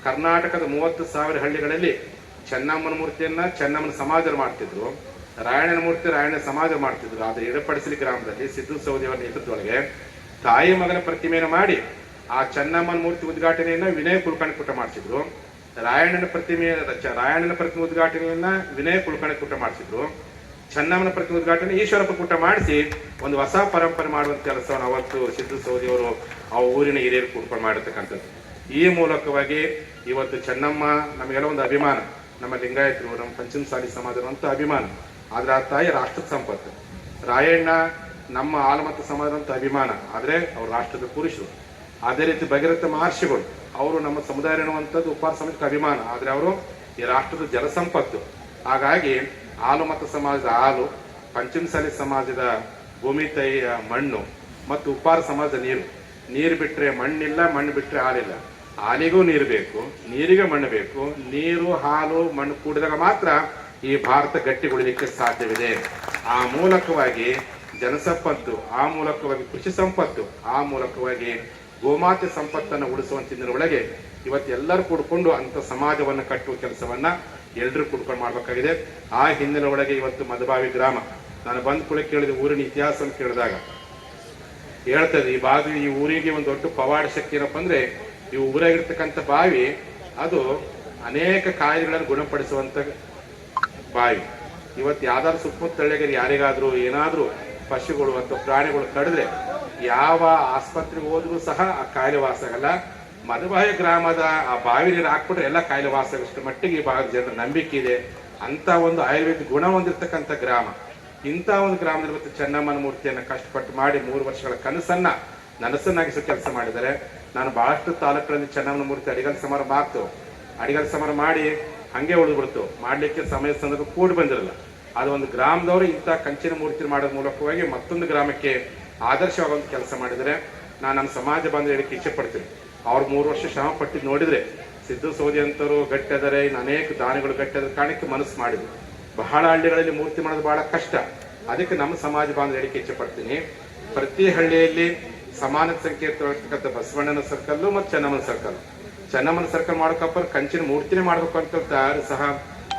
ಕರ್ನಾಟಕದ ಮೂವತ್ತು ಸಾವಿರ ಹಳ್ಳಿಗಳಲ್ಲಿ ಚೆನ್ನಮ್ಮನ ಮೂರ್ತಿಯನ್ನು ಚೆನ್ನಮ್ಮನ ಸಮಾಜರು ಮಾಡ್ತಿದ್ರು. ರಾಯಣ್ಣನ ಮೂರ್ತಿ ರಾಯಣ್ಣ ಸಮಾಜ ಮಾಡ್ತಿದ್ರು. ಆದ್ರೆ ಎಡಪಡಿಸಲಿ ಗ್ರಾಮದಲ್ಲಿ ಸಿದ್ದು ಸೌದಿಯವರ ನೇತೃತ್ವದೊಳಗೆ ತಾಯಿ ಮಗನ ಪ್ರತಿಮೆಯನ್ನು ಮಾಡಿ ಆ ಚೆನ್ನಮ್ಮನ ಮೂರ್ತಿ ಉದ್ಘಾಟನೆಯನ್ನ ವಿನಯ ಕುಲಕರ್ಣಿ ಕೂಟ ಮಾಡಿಸಿದ್ರು ರಾಯಣ್ಣನ ಪ್ರತಿಮೆ ರಾಯಣ್ಣನ ಪ್ರತಿಮೆ ಉದ್ಘಾಟನೆಯನ್ನ ವಿನಯ ಕುಲಕರ್ಣಿ ಕೂಟ ಮಾಡಿಸಿದ್ರು ಚೆನ್ನಮ್ಮನ ಪ್ರತಿಮೆ ಉದ್ಘಾಟನೆ ಈಶ್ವರಪ್ಪ ಕೂಟ ಮಾಡಿಸಿ ಒಂದು ಹೊಸ ಪರಂಪರೆ ಮಾಡುವಂತ ಕೆಲಸವನ್ನು ಅವತ್ತು ಸಿದ್ದು ಸೌದಿಯವರು ಆ ಊರಿನ ಹಿರಿಯರು ಕೂಡ್ಕೊಂಡು ಮಾಡಿರ್ತಕ್ಕಂಥದ್ದು. ಈ ಮೂಲಕವಾಗಿ ಇವತ್ತು ಚೆನ್ನಮ್ಮ ನಮಗೆಲ್ಲ ಒಂದು ಅಭಿಮಾನ. ನಮ್ಮ ಲಿಂಗಾಯತರು, ನಮ್ಮ ಪಂಚಮಸಾಲಿ ಸಮಾಜದ ಅಂತ ಅಭಿಮಾನ. ಆದ್ರೆ ಆ ತಾಯಿ ರಾಷ್ಟ್ರದ ಸಂಪತ್ತು. ರಾಯಣ್ಣ ನಮ್ಮ ಆಲಮತ ಸಮಾಜದಂತ ಅಭಿಮಾನ. ಆದರೆ ಅವರು ರಾಷ್ಟ್ರದ ಪುರುಷರು. ಅದೇ ರೀತಿ ಭಗೀರಥ ಮಹರ್ಷಿಗಳು, ಅವರು ನಮ್ಮ ಸಮುದಾಯ ಅನ್ನುವಂಥದ್ದು ಉಪಾರ ಸಮಾಜಕ್ಕೆ ಅಭಿಮಾನ. ಆದರೆ ಅವರು ಈ ರಾಷ್ಟ್ರದ ಜಲಸಂಪತ್ತು. ಹಾಗಾಗಿ ಹಾಲು ಸಮಾಜದ ಹಾಲು, ಪಂಚಮಸಾಲಿ ಸಮಾಜದ ಭೂಮಿ ತೈಯ ಮಣ್ಣು ಮತ್ತು ಉಪ್ಪಾರ ಸಮಾಜದ ನೀರು. ನೀರು ಬಿಟ್ಟರೆ ಮಣ್ಣಿಲ್ಲ, ಮಣ್ಣು ಬಿಟ್ಟರೆ ಹಾಲಿಲ್ಲ. ಹಾಲಿಗೂ ನೀರು ಬೇಕು, ನೀರಿಗೆ ಮಣ್ಣು ಬೇಕು. ನೀರು, ಹಾಲು, ಮಣ್ಣು ಕೂಡಿದಾಗ ಮಾತ್ರ ಈ ಭಾರತ ಗಟ್ಟಿಗೊಳ್ಳಲಿಕ್ಕೆ ಸಾಧ್ಯವಿದೆ. ಆ ಮೂಲಕವಾಗಿ ಜನಸಂಪತ್ತು, ಆ ಮೂಲಕವಾಗಿ ಕೃಷಿ ಸಂಪತ್ತು, ಆ ಮೂಲಕವಾಗಿ ಗೋಮಾತೆ ಸಂಪತ್ತನ್ನು ಉಳಿಸುವಂತಿನ ಒಳಗೆ ಇವತ್ತು ಎಲ್ಲರೂ ಕೂಡಿಕೊಂಡು ಅಂತ ಸಮಾಜವನ್ನು ಕಟ್ಟುವ ಕೆಲಸವನ್ನ ಎಲ್ಲರೂ ಕೂಡ್ಕೊಂಡು ಮಾಡಬೇಕಾಗಿದೆ. ಆ ಹಿಂದಿನ ಒಳಗೆ ಇವತ್ತು ಮದಬಾವಿ ಗ್ರಾಮ. ನಾನು ಬಂದ ಕೂಡ ಕೇಳಿದ, ಊರಿನ ಇತಿಹಾಸ ಅಂತ ಕೇಳಿದಾಗ. ಹೇಳ್ತದೆ, ಈ ಬಾವಿ, ಈ ಊರಿಗೆ ಒಂದು ದೊಡ್ಡ ಪವಾಡ ಶಕ್ತಿ ಏನಪ್ಪ ಅಂದ್ರೆ, ಈ ಊರಾಗಿರ್ತಕ್ಕಂಥ ಬಾವಿ, ಅದು ಅನೇಕ ಕಾಯಿಲೆಗಳನ್ನು ಗುಣಪಡಿಸುವಂತ ಬಾವಿ ಇವತ್ತು ಯಾವ್ದಾದ್ರು ಸುತ್ತಮುತ್ತ ಹಳ್ಳಿಗರು ಯಾರಿಗಾದರೂ ಏನಾದರೂ ಪಶುಗಳು ಅಥವಾ ಪ್ರಾಣಿಗಳು ಕಡಿದ್ರೆ ಯಾವ ಆಸ್ಪತ್ರೆಗೆ ಹೋದ್ರೂ ಸಹ ಆ ಕಾಯಿಲೆ ವಾಸ ಆಗಲ್ಲ. ಮಧುಬಾಯಿ ಗ್ರಾಮದ ಆ ಬಾವಿ ನೀರು ಹಾಕ್ಬಿಟ್ರೆ ಎಲ್ಲ ಕಾಯಿಲೆ ವಾಸ ಆಗಷ್ಟು ಮಟ್ಟಿಗೆ ಈ ಭಾಗದ ಜನರ ನಂಬಿಕೆ ಇದೆ. ಅಂತ ಒಂದು ಆಯುರ್ವೇದ ಗುಣ ಹೊಂದಿರತಕ್ಕಂಥ ಗ್ರಾಮ. ಇಂಥ ಒಂದು ಗ್ರಾಮದಲ್ಲಿ ಇವತ್ತು ಚೆನ್ನಮ್ಮನ ಮೂರ್ತಿಯನ್ನು ಕಷ್ಟಪಟ್ಟು ಮಾಡಿ ಮೂರು ವರ್ಷಗಳ ಕನಸನ್ನ ನನಸನ್ನಾಗಿಸೋ ಕೆಲಸ ಮಾಡಿದ್ದಾರೆ. ನಾನು ಬಹಳಷ್ಟು ತಾಲೂಕುಗಳಲ್ಲಿ ಚೆನ್ನಮ್ಮನ ಮೂರ್ತಿ ಅಡಿಗಲ್ ಸಮಾರಂಭ ಆಗ್ತು. ಅಡಿಗಲ್ ಸಮಾರಂಭ ಮಾಡಿ ಹಂಗೆ ಉಳಿದ್ಬಿಡ್ತು ಮಾಡ್ಲಿಕ್ಕೆ ಸಮಯ ಸಂದರ್ಭ ಕೂಡಿ ಬಂದಿರಲ್ಲ. ಅದು ಒಂದು ಗ್ರಾಮದವರು ಇಂಥ ಕಂಚಿನ ಮೂರ್ತಿ ಮಾಡೋದ್ರ ಮೂಲಕವಾಗಿ ಮತ್ತೊಂದು ಗ್ರಾಮಕ್ಕೆ ಆದರ್ಶವಾಗುವಂತ ಕೆಲಸ ಮಾಡಿದರೆ ನಾನು ನಮ್ಮ ಸಮಾಜ ಬಂದು ಹೇಳಕ್ಕೆ ಇಚ್ಛೆ ಪಡ್ತೀನಿ. ಅವ್ರು ಮೂರು ವರ್ಷ ಶ್ರಮ ಪಟ್ಟಿದ್ದು ನೋಡಿದ್ರೆ ಸಿದ್ದು ಸೌದಿ ಅಂತವರು ಗಟ್ಟಿದ್ದಾರೆ ಇನ್ನು ಅನೇಕ ದಾನಿಗಳು ಗಟ್ಟಿದ ಕಾರಣಕ್ಕೆ ಮನಸ್ಸು ಮಾಡಿದ್ರು. ಬಹಳ ಹಳ್ಳಿಗಳಲ್ಲಿ ಮೂರ್ತಿ ಮಾಡೋದು ಬಹಳ ಕಷ್ಟ. ಅದಕ್ಕೆ ನಮ್ಮ ಸಮಾಜ ಬಾಂಧವ ಹೇಳಿಕೆ ಇಚ್ಛೆ ಪಡ್ತೀನಿ. ಪ್ರತಿ ಹಳ್ಳಿಯಲ್ಲಿ ಸಮಾನ ಸಂಖ್ಯೆ ಬಸವಣ್ಣನ ಸರ್ಕಲ್ಲು ಮತ್ತು ಚೆನ್ನಮ್ಮನ ಸರ್ಕಲ್ ಚೆನ್ನಮ್ಮನ ಸರ್ಕಲ್ ಮಾಡೋಕಪ್ಪ ಕಂಚಿನ ಮೂರ್ತಿನೇ ಮಾಡ್ಬೇಕು ಅಂತ ಯಾರು ಸಹ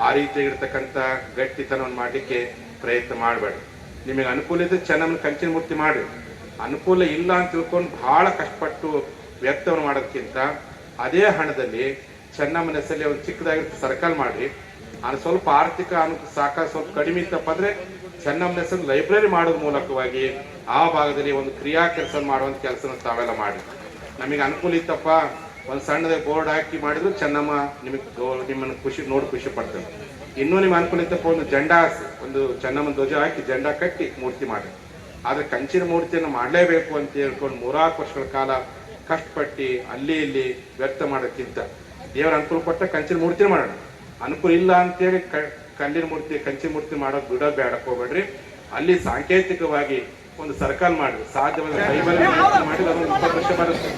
ಆ ರೀತಿಯಾಗಿರ್ತಕ್ಕಂಥ ಗಟ್ಟಿತನವನ್ನು ಮಾಡಲಿಕ್ಕೆ ಪ್ರಯತ್ನ ಮಾಡಬೇಡಿ. ನಿಮಗೆ ಅನುಕೂಲ ಇದ್ದರೆ ಚೆನ್ನಮ್ಮನ ಕಂಚಿನ ಮೂರ್ತಿ ಮಾಡಿ. ಅನುಕೂಲ ಇಲ್ಲ ಅಂತ ತಿಳ್ಕೊಂಡು ಬಹಳ ಕಷ್ಟಪಟ್ಟು ವ್ಯಕ್ತವನ್ನು ಮಾಡೋದಕ್ಕಿಂತ ಅದೇ ಹಣದಲ್ಲಿ ಚೆನ್ನಮ್ಮನ ಹೆಸರಲ್ಲಿ ಒಂದು ಚಿಕ್ಕದಾಗಿರ್ತ ಸರ್ಕಲ್ ಮಾಡಿ. ಅದು ಸ್ವಲ್ಪ ಆರ್ಥಿಕ ಅನು ಸಾಕ ಸ್ವಲ್ಪ ಕಡಿಮೆ ಇತ್ತಪ್ಪ ಅಂದರೆ ಚೆನ್ನಮ್ಮನ ಹೆಸರು ಲೈಬ್ರರಿ ಮಾಡೋದ್ರ ಮೂಲಕವಾಗಿ ಆ ಭಾಗದಲ್ಲಿ ಒಂದು ಕ್ರಿಯಾ ಕೆಲಸ ಮಾಡುವಂಥ ಕೆಲಸನ ತಾವೆಲ್ಲ ಮಾಡಿ. ನಮಗೆ ಅನುಕೂಲ ಇತ್ತಪ್ಪ. ಒಂದು ಸಣ್ಣದ ಬೋರ್ಡ್ ಹಾಕಿ ಮಾಡಿದ್ರು ಚೆನ್ನಮ್ಮ ನಿಮಗೆ ನಿಮ್ಮನ್ನು ಖುಷಿ, ನೋಡಿ ಖುಷಿ ಪಡ್ತೇವೆ ಇನ್ನೂ ನಿಮ್ಗೆ ಅನುಕೂಲ ಒಂದು ಜಂಡ ಒಂದು ಚೆನ್ನಮ್ಮನ ಧ್ವಜ ಹಾಕಿ ಜಂಡ ಕಟ್ಟಿ ಮೂರ್ತಿ ಮಾಡಿ ಆದರೆ ಕಂಚಿನ ಮೂರ್ತಿಯನ್ನು ಮಾಡಲೇಬೇಕು ಅಂತ ಹೇಳ್ಕೊಂಡು ಮೂರಾರು ವರ್ಷಗಳ ಕಾಲ ಕಷ್ಟಪಟ್ಟು ಅಲ್ಲಿ ಇಲ್ಲಿ ವ್ಯರ್ಥ ಮಾಡೋಕ್ಕಿಂತ ದೇವರ ಅನುಕೂಲ ಕೊಟ್ಟ ಕಂಚಿನ ಮೂರ್ತಿ ಮಾಡೋಣ. ಅನುಕೂಲ ಇಲ್ಲ ಅಂತೇಳಿ ಕಲ್ಲಿನ ಮೂರ್ತಿ, ಕಂಚಿನ ಮೂರ್ತಿ ಮಾಡೋದು ಬಿಡೋ ಬೇಡಕ್ಕೆ ಹೋಗ್ಬೇಡ್ರಿ. ಅಲ್ಲಿ ಸಾಂಕೇತಿಕವಾಗಿ ಒಂದು ಸರ್ಕಲ್ ಮಾಡಿ, ಸಾಧ್ಯವಾದ ಬೈಬಲ್ ಮಾಡಿ ಅದೊಂದು ಇಪ್ಪತ್ತು ವರ್ಷ ಬರುತ್ತೆ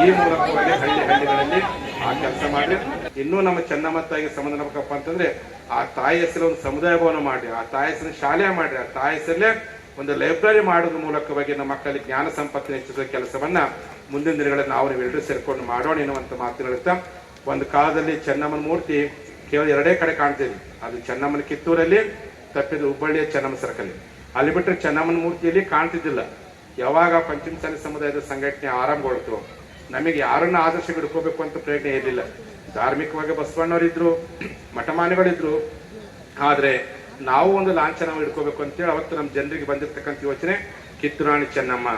ಈ ಮೂಲಕವಾಗಿ ಹಳ್ಳಿ ಹಳ್ಳಿಗಳಲ್ಲಿ ಆ ಕೆಲಸ ಮಾಡಿ ಇನ್ನೂ ನಮ್ಮ ಚೆನ್ನಮ್ಮ ತಾಯಿಗೆ ಸಂಬಂಧ ನಡ್ಬೇಕಪ್ಪ ಅಂತಂದ್ರೆ, ಆ ತಾಯಿ ಹೆಸರು ಒಂದು ಸಮುದಾಯ ಭವನ ಮಾಡಿ ಆ ತಾಯಿ ಹೆಸರು ಶಾಲೆ ಮಾಡಿ ಆ ತಾಯಿ ಹೆಸರಲ್ಲೇ ಒಂದು ಲೈಬ್ರರಿ ಮಾಡೋದ್ರ ಮೂಲಕವಾಗಿ ನಮ್ಮ ಮಕ್ಕಳಿಗೆ ಜ್ಞಾನ ಸಂಪತ್ತಿನ ಹೆಚ್ಚಿಸುವ ಕೆಲಸವನ್ನ ಮುಂದಿನ ದಿನಗಳಲ್ಲಿ ನಾವು ಎಲ್ಲರೂ ಸೇರ್ಕೊಂಡು ಮಾಡೋಣ ಎನ್ನುವಂತ ಮಾತನ್ನ ಹೇಳ್ತಾ ಒಂದು ಕಾಲದಲ್ಲಿ ಚೆನ್ನಮ್ಮನ ಮೂರ್ತಿ ಕೇವಲ ಎರಡೇ ಕಡೆ ಕಾಣ್ತೀವಿ ಅದು ಚೆನ್ನಮ್ಮನ ಕಿತ್ತೂರಲ್ಲಿ ತಪ್ಪಿದ ಹುಬ್ಬಳ್ಳಿಯ ಚೆನ್ನಮ್ಮ ಸರ್ಕಲ್ ಅಲ್ಲಿ ಬಿಟ್ಟರೆ ಚೆನ್ನಮ್ಮನ ಮೂರ್ತಿಯಲ್ಲಿ ಕಾಣ್ತಿದ್ದಿಲ್ಲ. ಯಾವಾಗ ಪಂಚಮಸಾಲಿ ಸಮುದಾಯದ ಸಂಘಟನೆ ಆರಂಭಗೊಳ್ತು ನಮಗೆ ಯಾರನ್ನ ಆದರ್ಶ ಹಿಡ್ಕೋಬೇಕು ಅಂತ ಪ್ರೇರಣೆ ಇರಲಿಲ್ಲ. ಧಾರ್ಮಿಕವಾಗಿ ಬಸವಣ್ಣವರಿದ್ರು ಮಠಮಾನಿಗಳಿದ್ರು ಆದರೆ ನಾವು ಒಂದು ಲಾಂಛನ ಹಿಡ್ಕೋಬೇಕು ಅಂತೇಳಿ ಅವತ್ತು ನಮ್ಮ ಜನರಿಗೆ ಬಂದಿರತಕ್ಕಂಥ ಯೋಚನೆ ಕಿತ್ತೂರಾಣಿ ಚೆನ್ನಮ್ಮ.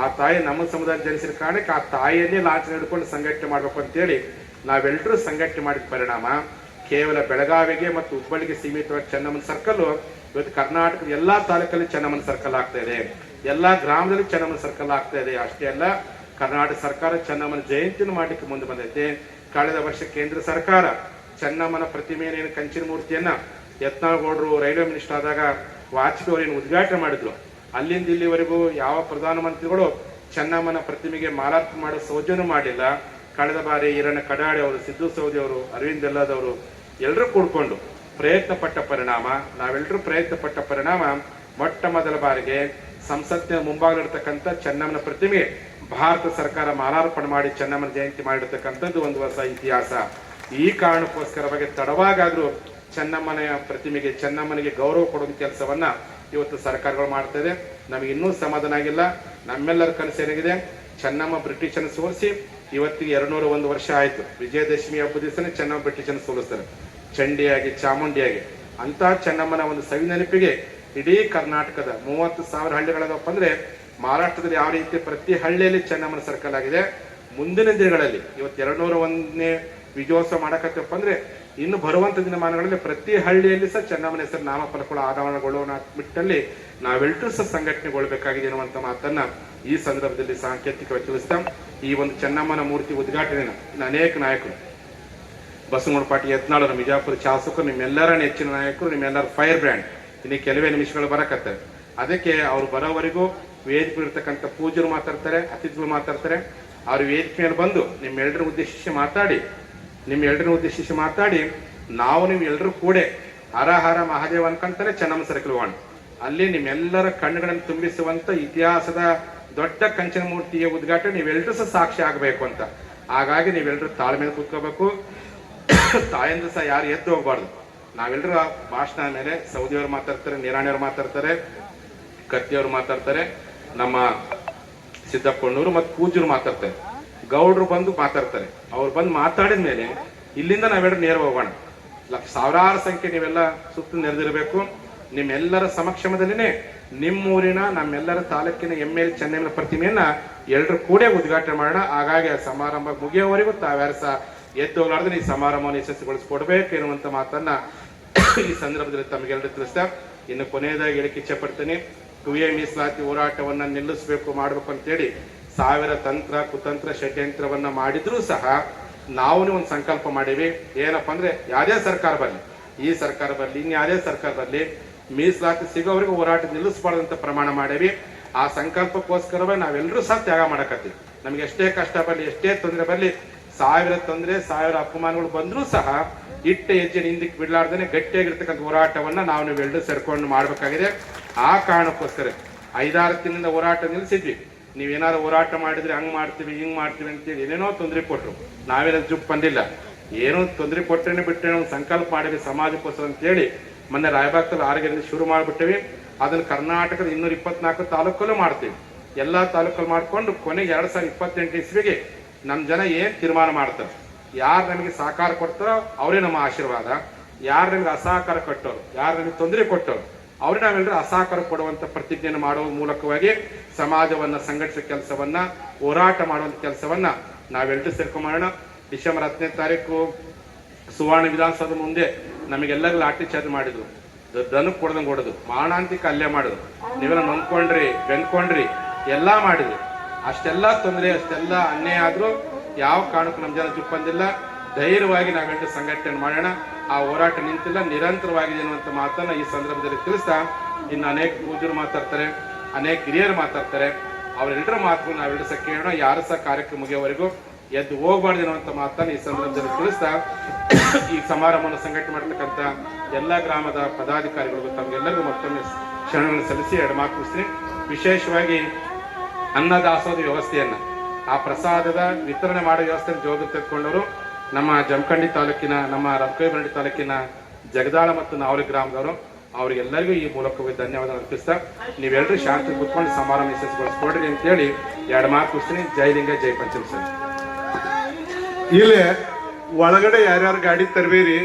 ಆ ತಾಯಿ ನಮ್ಮ ಸಮುದಾಯ ಜನಿಸಿದ ಕಾರಣಕ್ಕೆ ಆ ತಾಯಿಯನ್ನೇ ಲಾಂಛನ ಹಿಡ್ಕೊಂಡು ಸಂಘಟನೆ ಮಾಡ್ಬೇಕು ಅಂತೇಳಿ ನಾವೆಲ್ಲರೂ ಸಂಘಟನೆ ಮಾಡಿದ ಪರಿಣಾಮ, ಕೇವಲ ಬೆಳಗಾವಿಗೆ ಮತ್ತು ಹುಬ್ಬಳ್ಳಿಗೆ ಸೀಮಿತವಾಗಿ ಚೆನ್ನಮ್ಮನ ಸರ್ಕಲ್ ಇವತ್ತು ಕರ್ನಾಟಕದ ಎಲ್ಲಾ ತಾಲೂಕಲ್ಲಿ ಚೆನ್ನಮ್ಮನ ಸರ್ಕಲ್ ಆಗ್ತಾ ಇದೆ. ಎಲ್ಲಾ ಗ್ರಾಮದಲ್ಲಿ ಚೆನ್ನಮ್ಮನ ಸರ್ಕಲ್ ಆಗ್ತಾ ಇದೆ. ಅಷ್ಟೇ ಅಲ್ಲ, ಕರ್ನಾಟಕ ಸರ್ಕಾರ ಚೆನ್ನಮ್ಮನ ಜಯಂತಿಯನ್ನು ಮಾಡಲಿಕ್ಕೆ ಮುಂದೆ ಬಂದೈತೆ. ಕಳೆದ ವರ್ಷ ಕೇಂದ್ರ ಸರ್ಕಾರ ಚೆನ್ನಮ್ಮನ ಪ್ರತಿಮೆಯನ್ನು ಕಂಚಿನ ಮೂರ್ತಿಯನ್ನ ಯತ್ನಾಳಗೌಡರು ರೈಲ್ವೆ ಮಿನಿಸ್ಟರ್ ಆದಾಗ ವಾಜಪೇಯಿ ಏನು ಉದ್ಘಾಟನೆ ಮಾಡಿದ್ರು. ಅಲ್ಲಿಂದ ಇಲ್ಲಿವರೆಗೂ ಯಾವ ಪ್ರಧಾನಮಂತ್ರಿಗಳು ಚೆನ್ನಮ್ಮನ ಪ್ರತಿಮೆಗೆ ಮಾರಾಟ ಮಾಡೋ ಸೌಜನ್ಯ ಮಾಡಿಲ್ಲ. ಕಳೆದ ಬಾರಿ ಈರಣ್ಣ ಕಡಾಡಿ ಅವರು, ಸಿದ್ದು ಸೌದಿ ಅವರು, ಅರವಿಂದ್ ಎಲ್ಲಾದವರು ಎಲ್ಲರೂ ಕೂಡ್ಕೊಂಡು ಪ್ರಯತ್ನ ಪಟ್ಟ ಪರಿಣಾಮ ನಾವೆಲ್ಲರೂ ಪ್ರಯತ್ನ ಪಟ್ಟ ಪರಿಣಾಮ, ಮೊಟ್ಟ ಮೊದಲ ಬಾರಿಗೆ ಸಂಸತ್ತಿನ ಮುಂಭಾಗದಲ್ಲಿರ್ತಕ್ಕಂಥ ಚೆನ್ನಮ್ಮನ ಪ್ರತಿಮೆ, ಭಾರತ ಸರ್ಕಾರ ಮಾಲಾರ್ಪಣೆ ಮಾಡಿ ಚೆನ್ನಮ್ಮನ ಜಯಂತಿ ಮಾಡಿರ್ತಕ್ಕಂಥದ್ದು ಒಂದು ಹೊಸ ಇತಿಹಾಸ. ಈ ಕಾರಣಕ್ಕೋಸ್ಕರವಾಗಿ ತಡವಾಗಾದರೂ ಚೆನ್ನಮ್ಮನ ಪ್ರತಿಮೆಗೆ, ಚೆನ್ನಮ್ಮನಿಗೆ ಗೌರವ ಕೊಡುವ ಕೆಲಸವನ್ನ ಇವತ್ತು ಸರ್ಕಾರಗಳು ಮಾಡ್ತಾ ಇದೆ. ನಮಗೆ ಇನ್ನೂ ಸಮಾಧಾನ ಆಗಿಲ್ಲ. ನಮ್ಮೆಲ್ಲರ ಕನಸು ಏನಾಗಿದೆ? ಚೆನ್ನಮ್ಮ ಬ್ರಿಟಿಷನ್ನು ಸೋಲಿಸಿ, ಇವತ್ತಿಗೆ ಎರಡ್ನೂರ ಒಂದು ವರ್ಷ ಆಯಿತು. ವಿಜಯದಶಮಿ ಹಬ್ಬದ ದಿವಸನೇ ಚೆನ್ನಮ್ಮ ಬ್ರಿಟಿಷನ್ನು ಸೋಲಿಸ್ತಾರೆ. ಚಂಡಿಯಾಗಿ, ಚಾಮುಂಡಿಯಾಗಿ. ಅಂತ ಚೆನ್ನಮ್ಮನ ಒಂದು ಸವಿ ನೆನಪಿಗೆ ಇಡೀ ಕರ್ನಾಟಕದ ಮೂವತ್ತು ಸಾವಿರ ಹಳ್ಳಿಗಳದಪ್ಪ ಅಂದ್ರೆ ಮಹಾರಾಷ್ಟ್ರದಲ್ಲಿ ಯಾವ ರೀತಿ ಪ್ರತಿ ಹಳ್ಳಿಯಲ್ಲಿ ಚೆನ್ನಮ್ಮನ ಸರ್ಕಲ್ ಆಗಿದೆ, ಮುಂದಿನ ದಿನಗಳಲ್ಲಿ ಇವತ್ತು ಎರಡ್ನೂರ ಒಂದನೇ ವಿಜಯೋತ್ಸವ ಮಾಡಕತ್ತಪ್ಪ ಅಂದ್ರೆ ಇನ್ನು ಬರುವಂತ ದಿನಮಾನಗಳಲ್ಲಿ ಪ್ರತಿ ಹಳ್ಳಿಯಲ್ಲಿ ಸಹ ಚೆನ್ನಮ್ಮನ ಹೆಸರು ನಾಮಫಲಕಗಳು ಆದರಣಗೊಳ್ಳೋಣ ಬಿಟ್ಟಲ್ಲಿ ನಾವೆಲ್ಲರೂ ಸಹ ಸಂಘಟನೆಗೊಳ್ಬೇಕಾಗಿದೆ ಅನ್ನುವಂತ ಮಾತನ್ನ ಈ ಸಂದರ್ಭದಲ್ಲಿ ಸಾಂಕೇತಿಕವಾಗಿ ತಿಳಿಸ್ತಾ ಈ ಒಂದು ಚೆನ್ನಮ್ಮನ ಮೂರ್ತಿ ಉದ್ಘಾಟನೆನ ಇನ್ನು ಅನೇಕ ನಾಯಕರು ಬಸವನಗೌಡ ಪಾಟೀಲ್ ನಮ್ಮ ಬಿಜಾಪುರ ಶಾಸಕರು, ನಿಮ್ಮೆಲ್ಲರ ನೆಚ್ಚಿನ ನಾಯಕರು, ನಿಮ್ಮೆಲ್ಲರ ಫೈರ್ ಬ್ರ್ಯಾಂಡ್ ಇನ್ನು ಕೆಲವೇ ನಿಮಿಷಗಳು ಬರಕತ್ತೆ. ಅದಕ್ಕೆ ಅವ್ರು ಬರೋವರೆಗೂ ವೇದಿಕೆ ಇರ್ತಕ್ಕಂಥ ಪೂಜರು ಮಾತಾಡ್ತಾರೆ, ಅತಿಥಿಗಳು ಮಾತಾಡ್ತಾರೆ. ಅವ್ರ ವೇದಿಕೆ ಮೇಲೆ ಬಂದು ನಿಮ್ಮೆಲ್ಲರ ಉದ್ದೇಶಿಸಿ ಮಾತಾಡಿ ನಿಮ್ಮೆಲ್ಲರನ್ನ ಉದ್ದೇಶಿಸಿ ಮಾತಾಡಿ, ನಾವು ನೀವು ಎಲ್ಲರೂ ಕೂಡ ಹರ ಹರ ಮಹಾದೇವ ಅನ್ಕಂತಾನೆ ಚೆನ್ನಮ್ಮ ಸರ್ಕಲ್ ವಾಣ್ ಅಲ್ಲಿ ನಿಮ್ಮೆಲ್ಲರ ಕಣ್ಣುಗಳನ್ನು ತುಂಬಿಸುವಂತ ಇತಿಹಾಸದ ದೊಡ್ಡ ಕಂಚನ ಮೂರ್ತಿಯ ಉದ್ಘಾಟನೆ ನೀವೆಲ್ಲರೂ ಸಹ ಸಾಕ್ಷಿ ಆಗಬೇಕು ಅಂತ. ಹಾಗಾಗಿ ನೀವೆಲ್ಲರೂ ತಾಳ್ಮೇಲೆ ಕೂತ್ಕೋಬೇಕು. ತಾಯಿಂದ ಸಹ ಯಾರು ಎದ್ದು ಹೋಗ್ಬಾರ್ದು. ನಾವೆಲ್ಲರೂ ಭಾಷಣ ಮೇಲೆ ಸೌದಿಯವರು ಮಾತಾಡ್ತಾರೆ, ನಿರಾಣಿಯವರು ಮಾತಾಡ್ತಾರೆ, ಕತ್ತಿಯವರು ಮಾತಾಡ್ತಾರೆ, ನಮ್ಮ ಸಿದ್ದಪ್ಪಣ್ಣವರು ಮತ್ತು ಪೂಜ್ಯರು ಮಾತಾಡ್ತಾರೆ. ಗೌಡ್ರು ಬಂದು ಮಾತಾಡ್ತಾರೆ. ಅವ್ರು ಬಂದು ಮಾತಾಡಿದ ಮೇಲೆ ಇಲ್ಲಿಂದ ನಾವೆಲ್ಲರೂ ನೇರ ಹೋಗೋಣ. ಸಾವಿರಾರು ಸಂಖ್ಯೆ ನೀವೆಲ್ಲ ಸುತ್ತ ನೆರೆದಿರಬೇಕು. ನಿಮ್ಮೆಲ್ಲರ ಸಮಕ್ಷಮದಲ್ಲಿನೇ ನಿಮ್ಮೂರಿನ ನಮ್ಮೆಲ್ಲರ ತಾಲೂಕಿನ ಎಂ ಎಲ್ ಚೆನ್ನೈನ ಪ್ರತಿಮೆಯನ್ನ ಎಲ್ಲರೂ ಕೂಡ ಉದ್ಘಾಟನೆ ಮಾಡೋಣ. ಹಾಗಾಗಿ ಸಮಾರಂಭ ಮುಗಿಯೋವರೆಗೂ ತಾವ್ಯಾರು ಸಹ ಎದ್ದು ಹೋಗ್ಲಾರ್ದು ಈ ಸಮಾರಂಭವನ್ನು ಯಶಸ್ವಿಗೊಳಿಸ್ಕೊಡ್ಬೇಕು ಎನ್ನುವಂತ ಮಾತನ್ನ <coughs> ಈ ಸಂದರ್ಭದಲ್ಲಿ ತಮಗೆಲ್ಲರೂ ತಿಳಿಸ್ತಾ, ಇನ್ನು ಕೊನೆಯದಾಗಿ ಹೇಳಕ್ಕೆ ಇಚ್ಛೆ ಪಡ್ತೇನೆ ಕುವಿಯ ಮೀಸಲಾತಿ ಹೋರಾಟವನ್ನ ನಿಲ್ಲಿಸಬೇಕು ಮಾಡಬೇಕು ಅಂತೇಳಿ ಸಾವಿರ ತಂತ್ರ, ಕುತಂತ್ರ, ಷಡ್ಯಂತ್ರವನ್ನ ಮಾಡಿದ್ರೂ ಸಹ ನಾವು ಒಂದು ಸಂಕಲ್ಪ ಮಾಡೀವಿ. ಏನಪ್ಪ ಅಂದ್ರೆ, ಯಾವುದೇ ಸರ್ಕಾರ ಬರಲಿ, ಈ ಸರ್ಕಾರ ಬರಲಿ ಇನ್ನು ಯಾವುದೇ ಸರ್ಕಾರ ಬರಲಿ, ಮೀಸಲಾತಿ ಸಿಗೋವರೆಗೂ ಹೋರಾಟ ನಿಲ್ಲಿಸಬಾರ್ದಂತ ಪ್ರಮಾಣ ಮಾಡೀವಿ. ಆ ಸಂಕಲ್ಪಕ್ಕೋಸ್ಕರವೇ ನಾವೆಲ್ಲರೂ ಸಹ ತ್ಯಾಗ ಮಾಡಕತ್ತೀವಿ. ನಮ್ಗೆ ಎಷ್ಟೇ ಕಷ್ಟ ಬರಲಿ, ಎಷ್ಟೇ ತೊಂದರೆ ಬರಲಿ ಸಾವಿರ ತೊಂದರೆ, ಸಾವಿರ ಅಪಮಾನಗಳು ಬಂದರೂ ಸಹ ಇಟ್ಟ ಹೆಜ್ಜೆ ಹಿಂದಕ್ಕೆ ಬಿಡ್ಲಾರ್ದೇನೆ ಗಟ್ಟಿಯಾಗಿರ್ತಕ್ಕಂಥ ಹೋರಾಟವನ್ನ ನಾವು ನೀವೆಲ್ಲರೂ ಸೇರ್ಕೊಂಡು ಮಾಡಬೇಕಾಗಿದೆ. ಆ ಕಾರಣಕ್ಕೋಸ್ಕರ ಐದಾರು ತಿಂಗಳಿಂದ ಹೋರಾಟ ನಿಲ್ಲಿಸಿದ್ವಿ ನೀವೇನಾದ್ರು ಹೋರಾಟ ಮಾಡಿದ್ರೆ ಹಂಗ್ ಮಾಡ್ತೀವಿ, ಹಿಂಗ್ ಮಾಡ್ತೀವಿ ಅಂತೇಳಿ ಏನೇನೋ ತೊಂದರೆ ಕೊಟ್ಟರು ನಾವೇನೋ ಜುಪ್ ಬಂದಿಲ್ಲ. ಏನೋ ತೊಂದರೆ ಕೊಟ್ಟರೆ ಬಿಟ್ಟರೆ ನಾವು ಸಂಕಲ್ಪ ಮಾಡಿದ್ವಿ ಸಮಾಜಕ್ಕೋಸ್ಕರ ಅಂತೇಳಿ ಮೊನ್ನೆ ರಾಯಬಾಗ್ದಲ್ಲಿ ಆರೋಗ್ಯದಿಂದ ಶುರು ಮಾಡಿಬಿಟ್ಟಿವಿ. ಅದನ್ನ ಕರ್ನಾಟಕದ ಇನ್ನೂರ ಇಪ್ಪತ್ನಾಲ್ಕು ತಾಲೂಕಲ್ಲೂ ಮಾಡ್ತೀವಿ. ಎಲ್ಲಾ ತಾಲೂಕಲ್ಲಿ ಮಾಡ್ಕೊಂಡು ಕೊನೆಗೆ ಎರಡು ಸಾವಿರದ ಇಪ್ಪತ್ತೆಂಟು ಇಸ್ವಿಗೆ ನಮ್ಮ ಜನ ಏನು ತೀರ್ಮಾನ ಮಾಡ್ತಾರೆ? ಯಾರು ನಮಗೆ ಸಹಕಾರ ಕೊಡ್ತಾರೋ ಅವರೇ ನಮ್ಮ ಆಶೀರ್ವಾದ. ಯಾರು ನಮಗೆ ಅಸಹಕಾರ ಕೊಟ್ಟವರು, ಯಾರು ನಮಗೆ ತೊಂದರೆ ಕೊಟ್ಟವರು, ಅವರೇ ನಾವೆಲ್ಲರೂ ಅಸಹಕಾರ ಕೊಡುವಂಥ ಪ್ರತಿಜ್ಞೆಯನ್ನು ಮಾಡುವ ಮೂಲಕವಾಗಿ ಸಮಾಜವನ್ನು ಸಂಘಟಿಸೋ ಕೆಲಸವನ್ನು, ಹೋರಾಟ ಮಾಡುವಂಥ ಕೆಲಸವನ್ನು ನಾವೆಲ್ಲರೂ ಸೇರ್ಕೊಂಡ್ ಮಾಡೋಣ. ಡಿಸೆಂಬರ್ ಹತ್ತನೇ ತಾರೀಕು ಸುವರ್ಣ ವಿಧಾನಸೌಧ ಮುಂದೆ ನಮಗೆಲ್ಲರೂ ಲಾಠಿ ಚಾರ್ಜ್ ಮಾಡಿದ್ರು. ದನಕ್ಕೆ ಕೊಡ್ದಂಗೆ ಹೊಡೆದು ಮಾರಣಾಂತಿಕ ಅಲ್ಲೇ ಮಾಡಿದ್ರು. ನೀವೆಲ್ಲ ನೊಂದ್ಕೊಂಡ್ರಿ ಬೆಂದ್ಕೊಂಡ್ರಿ, ಎಲ್ಲ ಮಾಡಿದ್ರಿ ಅಷ್ಟೆಲ್ಲ ತೊಂದರೆ, ಅಷ್ಟೆಲ್ಲ ಅನ್ಯಾಯ ಆದರೂ ಯಾವ ಕಾರಣಕ್ಕೂ ನಮ್ಮ ಜನ ಚುಪ್ಪಂದಿಲ್ಲ ಧೈರ್ಯವಾಗಿ ನಾವೆಂಟು ಸಂಘಟನೆ ಮಾಡೋಣ. ಆ ಹೋರಾಟ ನಿಂತಿಲ್ಲ. ನಿರಂತರವಾಗಿದೆ ಅನ್ನುವಂಥ ಮಾತನ್ನು ಈ ಸಂದರ್ಭದಲ್ಲಿ ತಿಳಿಸ್ತಾ ಇನ್ನು ಅನೇಕ ಪೂಜರು ಮಾತಾಡ್ತಾರೆ, ಅನೇಕ ಹಿರಿಯರು ಮಾತಾಡ್ತಾರೆ. ಅವರೆಲ್ಲರ ಮಾತು ನಾವೆಲ್ಲರೂ ಸಹ ಕೇಳೋಣ ಯಾರು ಸಹ ಕಾರ್ಯಕ್ರಮ ಮುಗಿಯೋವರೆಗೂ ಎದ್ದು ಹೋಗಬಾರ್ದು ಅನ್ನುವಂಥ ಮಾತನ್ನು ಈ ಸಂದರ್ಭದಲ್ಲಿ ತಿಳಿಸ್ತಾ ಈ ಸಮಾರಂಭವನ್ನು ಸಂಘಟನೆ ಮಾಡ್ತಕ್ಕಂಥ ಎಲ್ಲ ಗ್ರಾಮದ ಪದಾಧಿಕಾರಿಗಳಿಗೂ ತಮಗೆಲ್ಲರಿಗೂ ಮತ್ತೊಮ್ಮೆ ಕ್ಷಣಗಳನ್ನು ಸಲ್ಲಿಸಿ ಎರಡು ಮಾತು ವಿಶೇಷವಾಗಿ ಅನ್ನದಾಸೋಹ ವ್ಯವಸ್ಥೆಯನ್ನ. ಆ ಪ್ರಸಾದದ ವಿತರಣೆ ಮಾಡೋ ವ್ಯವಸ್ಥೆ ಜೋಗ ತೆಗೆದುಕೊಂಡವರು ನಮ್ಮ ಜಮಖಂಡಿ ತಾಲೂಕಿನ, ನಮ್ಮ ರತ್ಕೈಬಂಡಿ ತಾಲೂಕಿನ ಜಗದಾಳ ಮತ್ತು ನಾವಲಿ ಗ್ರಾಮದವರು. ಅವರಿಗೆಲ್ಲರಿಗೂ ಈ ಮೂಲಕವಾಗಿ ಧನ್ಯವಾದ ಅರ್ಪಿಸ್ತಾ ನೀವೆಲ್ಲರೂ ಶಾಂತಿ ಕೂತ್ಕೊಂಡು ಸಮಾರಂಭ ಯಶಸ್ವಿಗೊಳಿಸ್ಕೊಡ್ರಿ ಅಂತೇಳಿ ಎರಡು ಮಾತು ಕೂರ್ತೀನಿ ಜೈಲಿಂಗ ಜೈ ಪಂಚಮ ಇಲ್ಲಿ ಒಳಗಡೆ ಯಾರ್ಯಾರು ಗಾಡಿ ತರ್ಬೇರಿ?